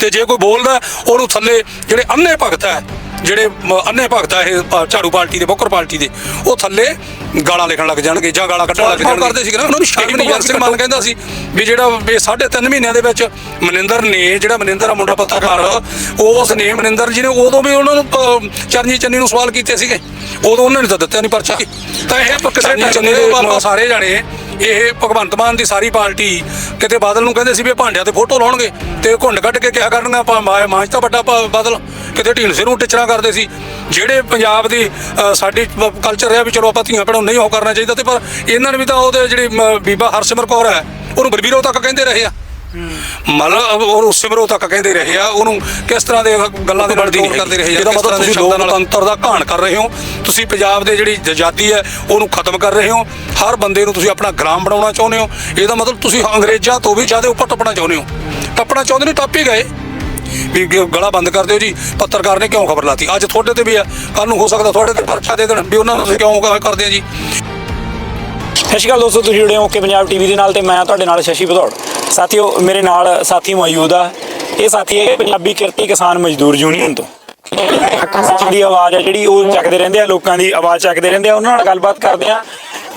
ਤੇ ਜੇ ਕੋਈ ਬੋਲਦਾ ਉਹਨੂੰ ਥੱਲੇ ਜਿਹੜੇ ਅੰਨੇ ਭਗਤ ਹੈ ਜਿਹੜੇ ਅੰਨੇ ਭਗਤ ਹੈ ਇਹ ਝਾੜੂ ਪਾਰਟੀ ਦੇ ਬੋਕਰ ਪਾਰਟੀ ਦੇ ਉਹ ਥੱਲੇ ਗਾਲਾਂ ਲਿਖਣ ਲੱਗ ਜਾਣਗੇ ਜਾਂ ਗਾਲਾਂ ਕੱਢਣ ਲੱਗ ਜਾਣਗੇ। ਕਰਦੇ ਸੀ ਨਾ ਉਹਨਾਂ ਨੂੰ ਸ਼ਰਮ ਨਹੀਂ ਭਗਤ ਸਿੰਘ ਮਾਨ ਕਹਿੰਦਾ ਸੀ ਵੀ ਜਿਹੜਾ ਵੀ ਸਾਢੇ ਤਿੰਨ ਮਹੀਨਿਆਂ ਦੇ ਵਿੱਚ ਮਨਿੰਦਰ ਨੇ ਜਿਹੜਾ ਮਨਿੰਦਰ ਆ ਮੁੰਡਾ ਪੱਤਰਕਾਰ ਉਸ ਨੇ ਮਨਿੰਦਰ ਜੀ ਨੇ ਉਦੋਂ ਵੀ ਉਹਨਾਂ ਨੂੰ ਚਰਨਜੀਤ ਚੰਨੀ ਨੂੰ ਸਵਾਲ ਕੀਤੇ ਸੀਗੇ। ਉਦੋਂ ਉਹਨਾਂ ਨੇ ਤਾਂ ਦਿੱਤਾ ਨਹੀਂ ਪਰਚਾ। ਤਾਂ ਇਹ ਕਿਸੇ ਚੰਨੀ ਦੇ ਸਾਰੇ ਜਾਣੇ ਇਹ ਭਗਵੰਤ ਮਾਨ ਦੀ ਸਾਰੀ ਪਾਰਟੀ ਕਿਤੇ ਬਾਦਲ ਨੂੰ ਕਹਿੰਦੇ ਸੀ ਵੀ ਭਾਂਡਿਆਂ ਤੇ ਫੋਟੋ ਲਾਉਣਗੇ ਤੇ ਘੁੰਡ ਕੱਢ ਕੇ ਕਿਹਾ ਕਰਨਗੇ ਆਪਾਂ ਮਾ- ਮਾਂਝ ਤਾਂ ਵੱਡਾ ਬਾਦਲ ਕਿਤੇ ਢੀਂਡਸੇ ਨੂੰ ਟਿਚਰਾਂ ਕਰਦੇ ਸੀ। ਜਿਹੜੇ ਪੰਜਾਬ ਦੀ ਅ, ਸਾਡੀ ਕਲਚਰ ਰਿਹਾ ਵੀ ਚਲੋ ਆਪਾਂ ਧੀਆਂ ਭੈਣਾਂ ਨੂੰ ਨਹੀਂ ਉਹ ਕਰਨਾ ਚਾਹੀਦਾ ਤੇ ਪਰ ਇਹਨਾਂ ਨੇ ਵੀ ਤਾਂ ਉਹਦੇ ਜਿਹੜੀ ਮ, ਬੀਬਾ ਹਰਸਿਮਰ ਕੌਰ ਹੈ ਉਹਨੂੰ ਬਰਬੀਰੋ ਤੱਕ ਕਹਿੰਦੇ ਰਹੇ ਆ। ਮਤਲਬ ਉਹ ਸਿਮਰੋ ਤੱਕ ਕਹਿੰਦੇ ਰਹੇ ਆ ਉਹਨੂੰ ਕਿਸ ਤਰ੍ਹਾਂ ਦੇ ਗੱਲਾਂ ਦੇ ਨਾਲ ਤੋੜ ਕਰਦੇ ਰਹੇ ਆ ਮਤਲਬ ਤੁਸੀਂ ਲੋਕਤੰਤਰ ਦਾ ਘਾਣ ਕਰ ਰਹੇ ਹੋ ਤੁਸੀਂ ਪੰਜਾਬ ਦੇ ਜਿਹੜੀ ਆਜ਼ਾਦੀ ਹੈ ਉਹਨੂੰ ਖਤਮ ਕਰ ਰਹੇ ਹੋ ਹਰ ਬੰਦੇ ਨੂੰ ਤੁਸੀਂ ਆਪਣਾ ਗੁਲਾਮ ਬਣਾਉਣਾ ਚਾਹੁੰਦੇ ਹੋ ਇਹਦਾ ਮਤਲਬ ਤੁਸੀਂ ਅੰਗਰੇਜ਼ਾਂ ਤੋਂ ਵੀ ਜ਼ਿਆਦਾ ਉੱਪਰ ਟੱਪਣਾ ਚਾਹੁੰਦੇ ਹੋ ਟੱਪਣਾ ਚਾਹੁੰਦੇ ਨੇ ਟੱਪ ਹੀ ਗਏ। ਵੀ ਗਲਾ ਬੰਦ ਕਰ ਦਿਓ ਜੀ ਪੱਤਰਕਾਰ ਨੇ ਕਿਉਂ ਖਬਰ ਲਾਤੀ? ਅੱਜ ਤੁਹਾਡੇ ਤੇ ਵੀ ਆ ਕੱਲ ਨੂੰ ਹੋ ਸਕਦਾ ਤੁਹਾਡੇ ਤੇ ਪਰਚਾ ਦੇ ਦੇਣ ਵੀ ਉਹਨਾਂ ਨੂੰ ਕਿਉਂ ਕਰਦੇ ਆ ਜੀ? ਸਤਿ ਸ਼੍ਰੀ ਅਕਾਲ ਦੋਸਤੋ, ਤੁਸੀਂ ਜੁੜੇ ਹੋ ਓਕੇ ਪੰਜਾਬ ਟੀਵੀ ਦੇ ਨਾਲ ਤੇ ਮੈਂ ਤੁਹਾਡੇ ਨਾਲ ਸ਼ਸ਼ੀ ਭਦੌੜ। ਸਾਥੀਓ, ਮੇਰੇ ਨਾਲ ਸਾਥੀ ਮੌਜੂਦ ਆ। ਇਹ ਸਾਥੀ ਹੈ ਪੰਜਾਬੀ ਕਿਰਤੀ ਕਿਸਾਨ ਮਜ਼ਦੂਰ ਯੂਨੀਅਨ ਤੋਂ। ਦੀ ਆਵਾਜ਼ ਹੈ ਜਿਹੜੀ ਉਹ ਚੱਕਦੇ ਰਹਿੰਦੇ ਆ, ਲੋਕਾਂ ਦੀ ਆਵਾਜ਼ ਚੱਕਦੇ ਰਹਿੰਦੇ ਆ। ਉਹਨਾਂ ਨਾਲ ਗੱਲਬਾਤ ਕਰਦੇ ਆ।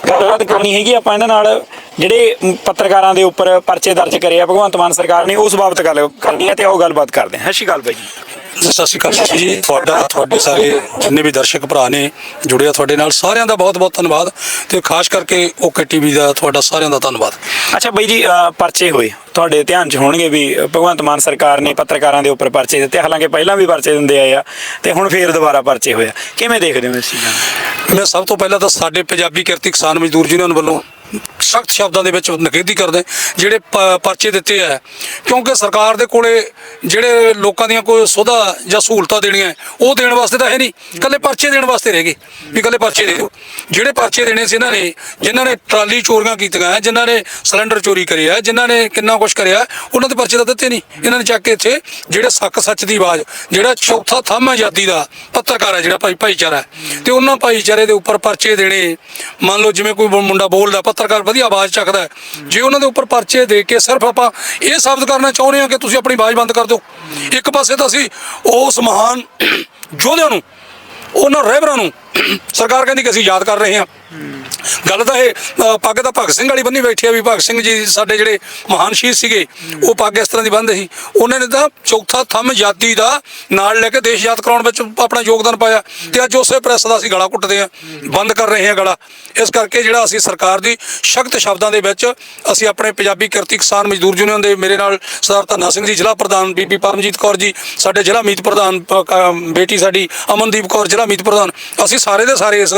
ਗੱਲਬਾਤ ਕਰਨੀ ਹੈਗੀ ਆਪਾਂ ਇਹਨਾਂ ਨਾਲ। ਜਿਹੜੇ ਪੱਤਰਕਾਰਾਂ ਦੇ ਉੱਪਰ ਪਰਚੇ ਦਰਜ ਕਰੇ ਆ, ਭਗਵੰਤ ਮਾਨ ਸਰਕਾਰ ਨੇ, ਉਸ ਬਾਬਤ ਗੱਲ ਕਰਨੀ ਹੈ ਤੇ ਉਹ ਗੱਲਬਾਤ ਕਰਦੇ ਹਾਂ ਸਤਿ ਸ਼੍ਰੀ ਅਕਾਲ ਬਾਈ ਜੀ। ਸਤਿ ਸ਼੍ਰੀ ਅਕਾਲ ਜੀ। ਤੁਹਾਡਾ ਤੁਹਾਡੇ ਸਾਰੇ ਜਿੰਨੇ ਵੀ ਦਰਸ਼ਕ ਭਰਾ ਨੇ ਜੁੜੇ ਆ ਤੁਹਾਡੇ ਨਾਲ ਸਾਰਿਆਂ ਦਾ ਬਹੁਤ ਬਹੁਤ ਧੰਨਵਾਦ ਤੇ ਖਾਸ ਕਰਕੇ ਓਕੇ ਟੀਵੀ ਦਾ ਤੁਹਾਡਾ ਸਾਰਿਆਂ ਦਾ ਧੰਨਵਾਦ। ਅੱਛਾ ਬਾਈ ਜੀ ਅ, ਪਰਚੇ ਹੋਏ। ਤੁਹਾਡੇ ਧਿਆਨ 'ਚ ਹੋਣਗੇ ਵੀ ਅ, ਭਗਵੰਤ ਮਾਨ ਸਰਕਾਰ ਨੇ ਪੱਤਰਕਾਰਾਂ ਦੇ ਉੱਪਰ ਪਰਚੇ ਦਿੱਤੇ। ਹਾਲਾਂਕਿ ਪਹਿਲਾਂ ਵੀ ਪਰਚੇ ਦਿੰਦੇ ਆਏ ਆ ਤੇ ਹੁਣ ਫੇਰ ਦੁਬਾਰਾ ਪਰਚੇ ਹੋਇਆ ਕਿਵੇਂ ਦੇਖਦੇ ਹੋ ਇਸ ਚੀਜ਼ਾਂ ਨੂੰ? ਮੈਂ ਸਭ ਤੋਂ ਪਹਿਲਾਂ ਤਾਂ ਸਾਡੇ ਪੰਜਾਬੀ ਕਿਰਤੀ ਕਿਸਾਨ ਮਜ਼ਦੂਰ ਯੂਨੀਅਨ ਵੱਲੋਂ ਸਖਤ ਸ਼ਬਦਾਂ ਦੇ ਵਿੱਚ ਨਿਖੇਧੀ ਕਰਦੇ ਜਿਹੜੇ ਪਰਚੇ ਦਿੱਤੇ ਆ। ਕਿਉਂਕਿ ਸਰਕਾਰ ਦੇ ਕੋਲੇ ਜਿਹੜੇ ਲੋਕਾਂ ਦੀਆਂ ਕੋਈ ਸੁਧਾ ਜਾਂ ਸਹੂਲਤਾਂ ਦੇਣੀਆਂ ਉਹ ਦੇਣ ਵਾਸਤੇ ਤਾਂ ਹੈ ਨਹੀਂ। ਇਕੱਲੇ ਪਰਚੇ ਦੇਣ ਵਾਸਤੇ ਰਹਿ ਗਏ। ਵੀ ਇਕੱਲੇ ਪਰਚੇ ਦੇ ਦਿਓ। ਜਿਹੜੇ ਪਰਚੇ ਦੇਣੇ ਸੀ ਇਹਨਾਂ ਨੇ ਜਿਨ੍ਹਾਂ ਨੇ ਟਰਾਲੀ ਚੋਰੀਆਂ ਕੀਤੀਆਂ ਜਿਨ੍ਹਾਂ ਨੇ ਸਿਲੰਡਰ ਚੋਰੀ ਕਰਿਆ ਜਿਨ੍ਹਾਂ ਨੇ ਕਿੰਨਾ ਕੁਝ ਕਰਿਆ ਉਹਨਾਂ ਦੇ ਪਰਚੇ ਤਾਂ ਦਿੱਤੇ ਨਹੀਂ। ਇਹਨਾਂ ਨੇ ਚੱਕ ਕੇ ਇੱਥੇ ਜਿਹੜੇ ਸੱਕ ਸੱਚ ਦੀ ਆਵਾਜ਼ ਜਿਹੜਾ ਚੌਥਾ ਥੰਮ ਆਜ਼ਾਦੀ ਦਾ ਪੱਤਰਕਾਰ ਹੈ ਜਿਹੜਾ ਭਾਈ ਭਾਈਚਾਰਾ ਹੈ, ਤੇ ਉਹਨਾਂ ਭਾਈਚਾਰੇ ਦੇ ਉੱਪਰ ਪਰਚੇ ਦੇਣੇ। ਮੰਨ ਲਓ ਜਿਵੇਂ ਕੋਈ ਮੁੰਡਾ ਬੋਲਦਾ ਪੱਤਰਕਾਰ ਵਧੀਆ ਆਵਾਜ਼ ਚੱਕਦਾ ਹੈ, ਜੇ ਉਹਨਾਂ ਦੇ ਉੱਪਰ ਪਰਚੇ ਦੇ ਕੇ ਸਿਰਫ ਆਪਾਂ ਇਹ ਸਾਬਤ ਕਰਨਾ ਚਾਹੁੰਦੇ ਹਾਂ ਕਿ ਤੁਸੀਂ ਆਪਣੀ ਆਵਾਜ਼ ਬੰਦ ਕਰ ਦਿਓ। ਇੱਕ ਪਾਸੇ ਤਾਂ ਅਸੀਂ ਉਸ ਮਹਾਨ ਯੋਧਿਆਂ ਨੂੰ ਉਹਨਾਂ ਰਹਿਬਰਾਂ ਨੂੰ ਸਰਕਾਰ ਕਹਿੰਦੀ ਕਿ ਅਸੀਂ ਯਾਦ ਕਰ ਰਹੇ ਹਾਂ। ਗੱਲ ਤਾਂ ਇਹ ਪੱਗ ਤਾਂ ਭਗਤ ਸਿੰਘ ਵਾਲੀ ਬੰਨੀ ਬੈਠੀ ਆ ਵੀ ਭਗਤ ਸਿੰਘ ਜੀ ਸਾਡੇ ਜਿਹੜੇ ਮਹਾਨ ਸ਼ਹੀਦ ਸੀਗੇ, ਉਹ ਪੱਗ ਇਸ ਤਰ੍ਹਾਂ ਦੀ ਬੰਨ੍ਹਦੇ ਸੀ। ਉਹਨਾਂ ਨੇ ਤਾਂ ਚੌਥਾ ਥੰਮ ਆਜ਼ਾਦੀ ਦਾ ਨਾਲ ਲੈ ਕੇ ਦੇਸ਼ ਯਾਦ ਕਰਾਉਣ ਵਿੱਚ ਆਪਣਾ ਯੋਗਦਾਨ ਪਾਇਆ ਤੇ ਅੱਜ ਉਸੇ ਪ੍ਰੈਸ ਦਾ ਅਸੀਂ ਗਲਾ ਕੁੱਟਦੇ ਹਾਂ, ਬੰਦ ਕਰ ਰਹੇ ਹਾਂ ਗਲਾ। ਇਸ ਕਰਕੇ ਜਿਹੜਾ ਅਸੀਂ ਸਰਕਾਰ ਦੀ ਸਖਤ ਸ਼ਬਦਾਂ ਦੇ ਵਿੱਚ ਅਸੀਂ ਆਪਣੇ ਪੰਜਾਬੀ ਕਿਰਤੀ ਕਿਸਾਨ ਮਜ਼ਦੂਰ ਯੂਨੀਅਨ ਦੇ ਮੇਰੇ ਨਾਲ ਸਰਦਾਰ ਧੰਨਾ ਸਿੰਘ ਜੀ, ਜ਼ਿਲ੍ਹਾ ਪ੍ਰਧਾਨ ਬੀਬੀ ਪਰਮਜੀਤ ਕੌਰ ਜੀ, ਸਾਡੇ ਜ਼ਿਲ੍ਹਾ ਮੀਤ ਪ੍ਰਧਾਨ ਬੇਟੀ ਸਾਡੀ ਅਮਨਦੀਪ ਕੌਰ, ਜ਼ਿਲ੍ਹਾ ਮੀਤ ਪ੍ਰਧਾਨ, ਅਸੀਂ ਸਾਰੇ ਦੇ ਸਾਰੇ ਇਸ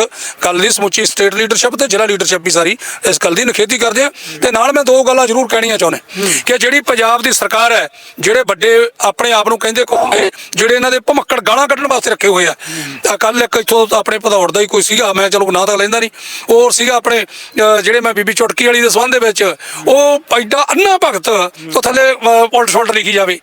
ਗੱਲ ਦੀ ਸਮੁੱਚੀ ਸਟੇਟ ਲੀਡਰਸ਼ਿਪ ਤੇ ਜ਼ਿਲ੍ਹਾ ਲੀਡਰਸ਼ਿਪ ਵੀ ਸਾਰੀ ਇਸ ਗੱਲ ਦੀ ਨਿਖੇਧੀ ਕਰਦੇ ਆ। ਤੇ ਨਾਲ ਮੈਂ ਦੋ ਗੱਲਾਂ ਜ਼ਰੂਰ ਕਹਿਣੀਆਂ ਚਾਹੁੰਦਾ ਕਿ ਜਿਹੜੀ ਪੰਜਾਬ ਦੀ ਸਰਕਾਰ ਹੈ, ਜਿਹੜੇ ਵੱਡੇ ਆਪਣੇ ਆਪ ਨੂੰ ਕਹਿੰਦੇ ਕਹੋਗੇ ਜਿਹੜੇ ਇਹਨਾਂ ਦੇ ਭਮੱਕੜ ਗਾਲਾਂ ਕੱਢਣ ਵਾਸਤੇ ਰੱਖੇ ਹੋਏ ਆ। ਤਾਂ ਕੱਲ ਇੱਕ ਇੱਥੋਂ ਆਪਣੇ ਭਦੌੜ ਦਾ ਹੀ ਕੋਈ ਸੀਗਾ, ਮੈਂ ਚਲੋ ਨਾਂ ਤਾਂ ਲੈਂਦਾ ਨਹੀਂ। ਉਹ ਸੀਗਾ ਆਪਣੇ ਜਿਹੜੇ ਮੈਂ ਬੀਬੀ ਚੁਟਕੀ ਵਾਲੀ ਦੇ ਸੰਬੰਧ ਦੇ ਵਿੱਚ, ਉਹ ਐਡਾ ਅੰਨਾ ਭਗਤ ਤੋਂ ਥੱਲੇ ਉਲਟ ਸੁਲਟ ਲਿਖੀ ਜਾਵੇ।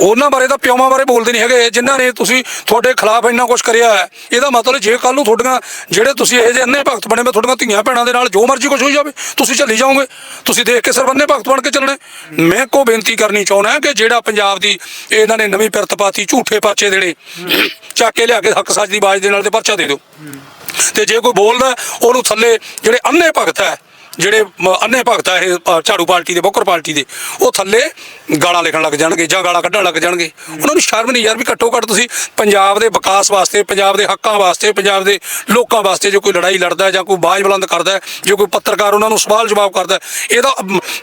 ਉਹਨਾਂ ਬਾਰੇ ਤਾਂ ਪਿਓਮਾਂ ਬਾਰੇ ਬੋਲਦੇ ਨਹੀਂ ਹੈਗੇ। ਜਿਨ੍ਹਾਂ ਨੇ ਤੁਸੀਂ ਤੁਹਾਡੇ ਖਿਲਾਫ ਇੰਨਾ ਕੁਝ ਕਰਿਆ ਹੈ, ਇਹਦਾ ਮਤਲਬ ਜੇ ਕੱਲ ਨੂੰ ਤੁਹਾਡੀਆਂ, ਜਿਹੜੇ ਤੁਸੀਂ ਇਹ ਜਿਹੇ ਅੰਨੇ ਭਗਤ ਬਣੇ, ਮੈਂ ਤੁਹਾਡੀਆਂ ਧੀਆਂ ਭੈਣਾਂ ਦੇ ਨਾਲ ਜੋ ਮਰਜ਼ੀ ਕੁਝ ਹੋਈ ਜਾਵੇ, ਤੁਸੀਂ ਚੱਲੀ ਜਾਓਗੇ। ਤੁਸੀਂ ਦੇਖ ਕੇ ਸਿਰਫ ਭਗਤ ਬਣ ਕੇ ਚੱਲਣੇ। ਮੈਂ ਕੋ ਬੇਨਤੀ ਕਰਨੀ ਚਾਹੁੰਦਾ ਕਿ ਜਿਹੜਾ ਪੰਜਾਬ ਦੀ ਇਹਨਾਂ ਨੇ ਨਵੀਂ ਪਿਰਤ ਪਾਤੀ, ਝੂਠੇ ਪਰਚੇ ਦੇਣੇ, ਚੱਕ ਕੇ ਲਿਆ ਕੇ ਹੱਕ ਸੱਚ ਦੀ ਆਵਾਜ਼ ਦੇ ਨਾਲ ਤੇ ਪਰਚਾ ਦੇ ਦਿਓ। ਤੇ ਜੇ ਕੋਈ ਬੋਲਦਾ, ਉਹਨੂੰ ਥੱਲੇ ਜਿਹੜੇ ਅੰਨੇ ਭਗਤ ਹੈ ਜਿਹੜੇ ਮ- ਅੰਨੇ ਭਗਤ ਹੈ ਇਹ ਝਾੜੂ ਪਾਰਟੀ ਦੇ, ਬੋਕਰ ਪਾਰਟੀ ਦੇ, ਉਹ ਥੱਲੇ ਗਾਲਾਂ ਲਿਖਣ ਲੱਗ ਜਾਣਗੇ ਜਾਂ ਗਾਲਾਂ ਕੱਢਣ ਲੱਗ ਜਾਣਗੇ। ਉਹਨਾਂ ਨੂੰ ਸ਼ਰਮ ਨਹੀਂ ਯਾਰ ਵੀ ਘੱਟੋ ਘੱਟ ਤੁਸੀਂ ਪੰਜਾਬ ਦੇ ਵਿਕਾਸ ਵਾਸਤੇ, ਪੰਜਾਬ ਦੇ ਹੱਕਾਂ ਵਾਸਤੇ, ਪੰਜਾਬ ਦੇ ਲੋਕਾਂ ਵਾਸਤੇ ਜੋ ਕੋਈ ਲੜਾਈ ਲੜਦਾ ਜਾਂ ਕੋਈ ਬਾਜ ਬੁਲੰਦ ਕਰਦਾ ਹੈ ਜੋ ਕੋਈ ਪੱਤਰਕਾਰ ਉਹਨਾਂ ਨੂੰ ਸਵਾਲ ਜਵਾਬ ਕਰਦਾ, ਇਹਦਾ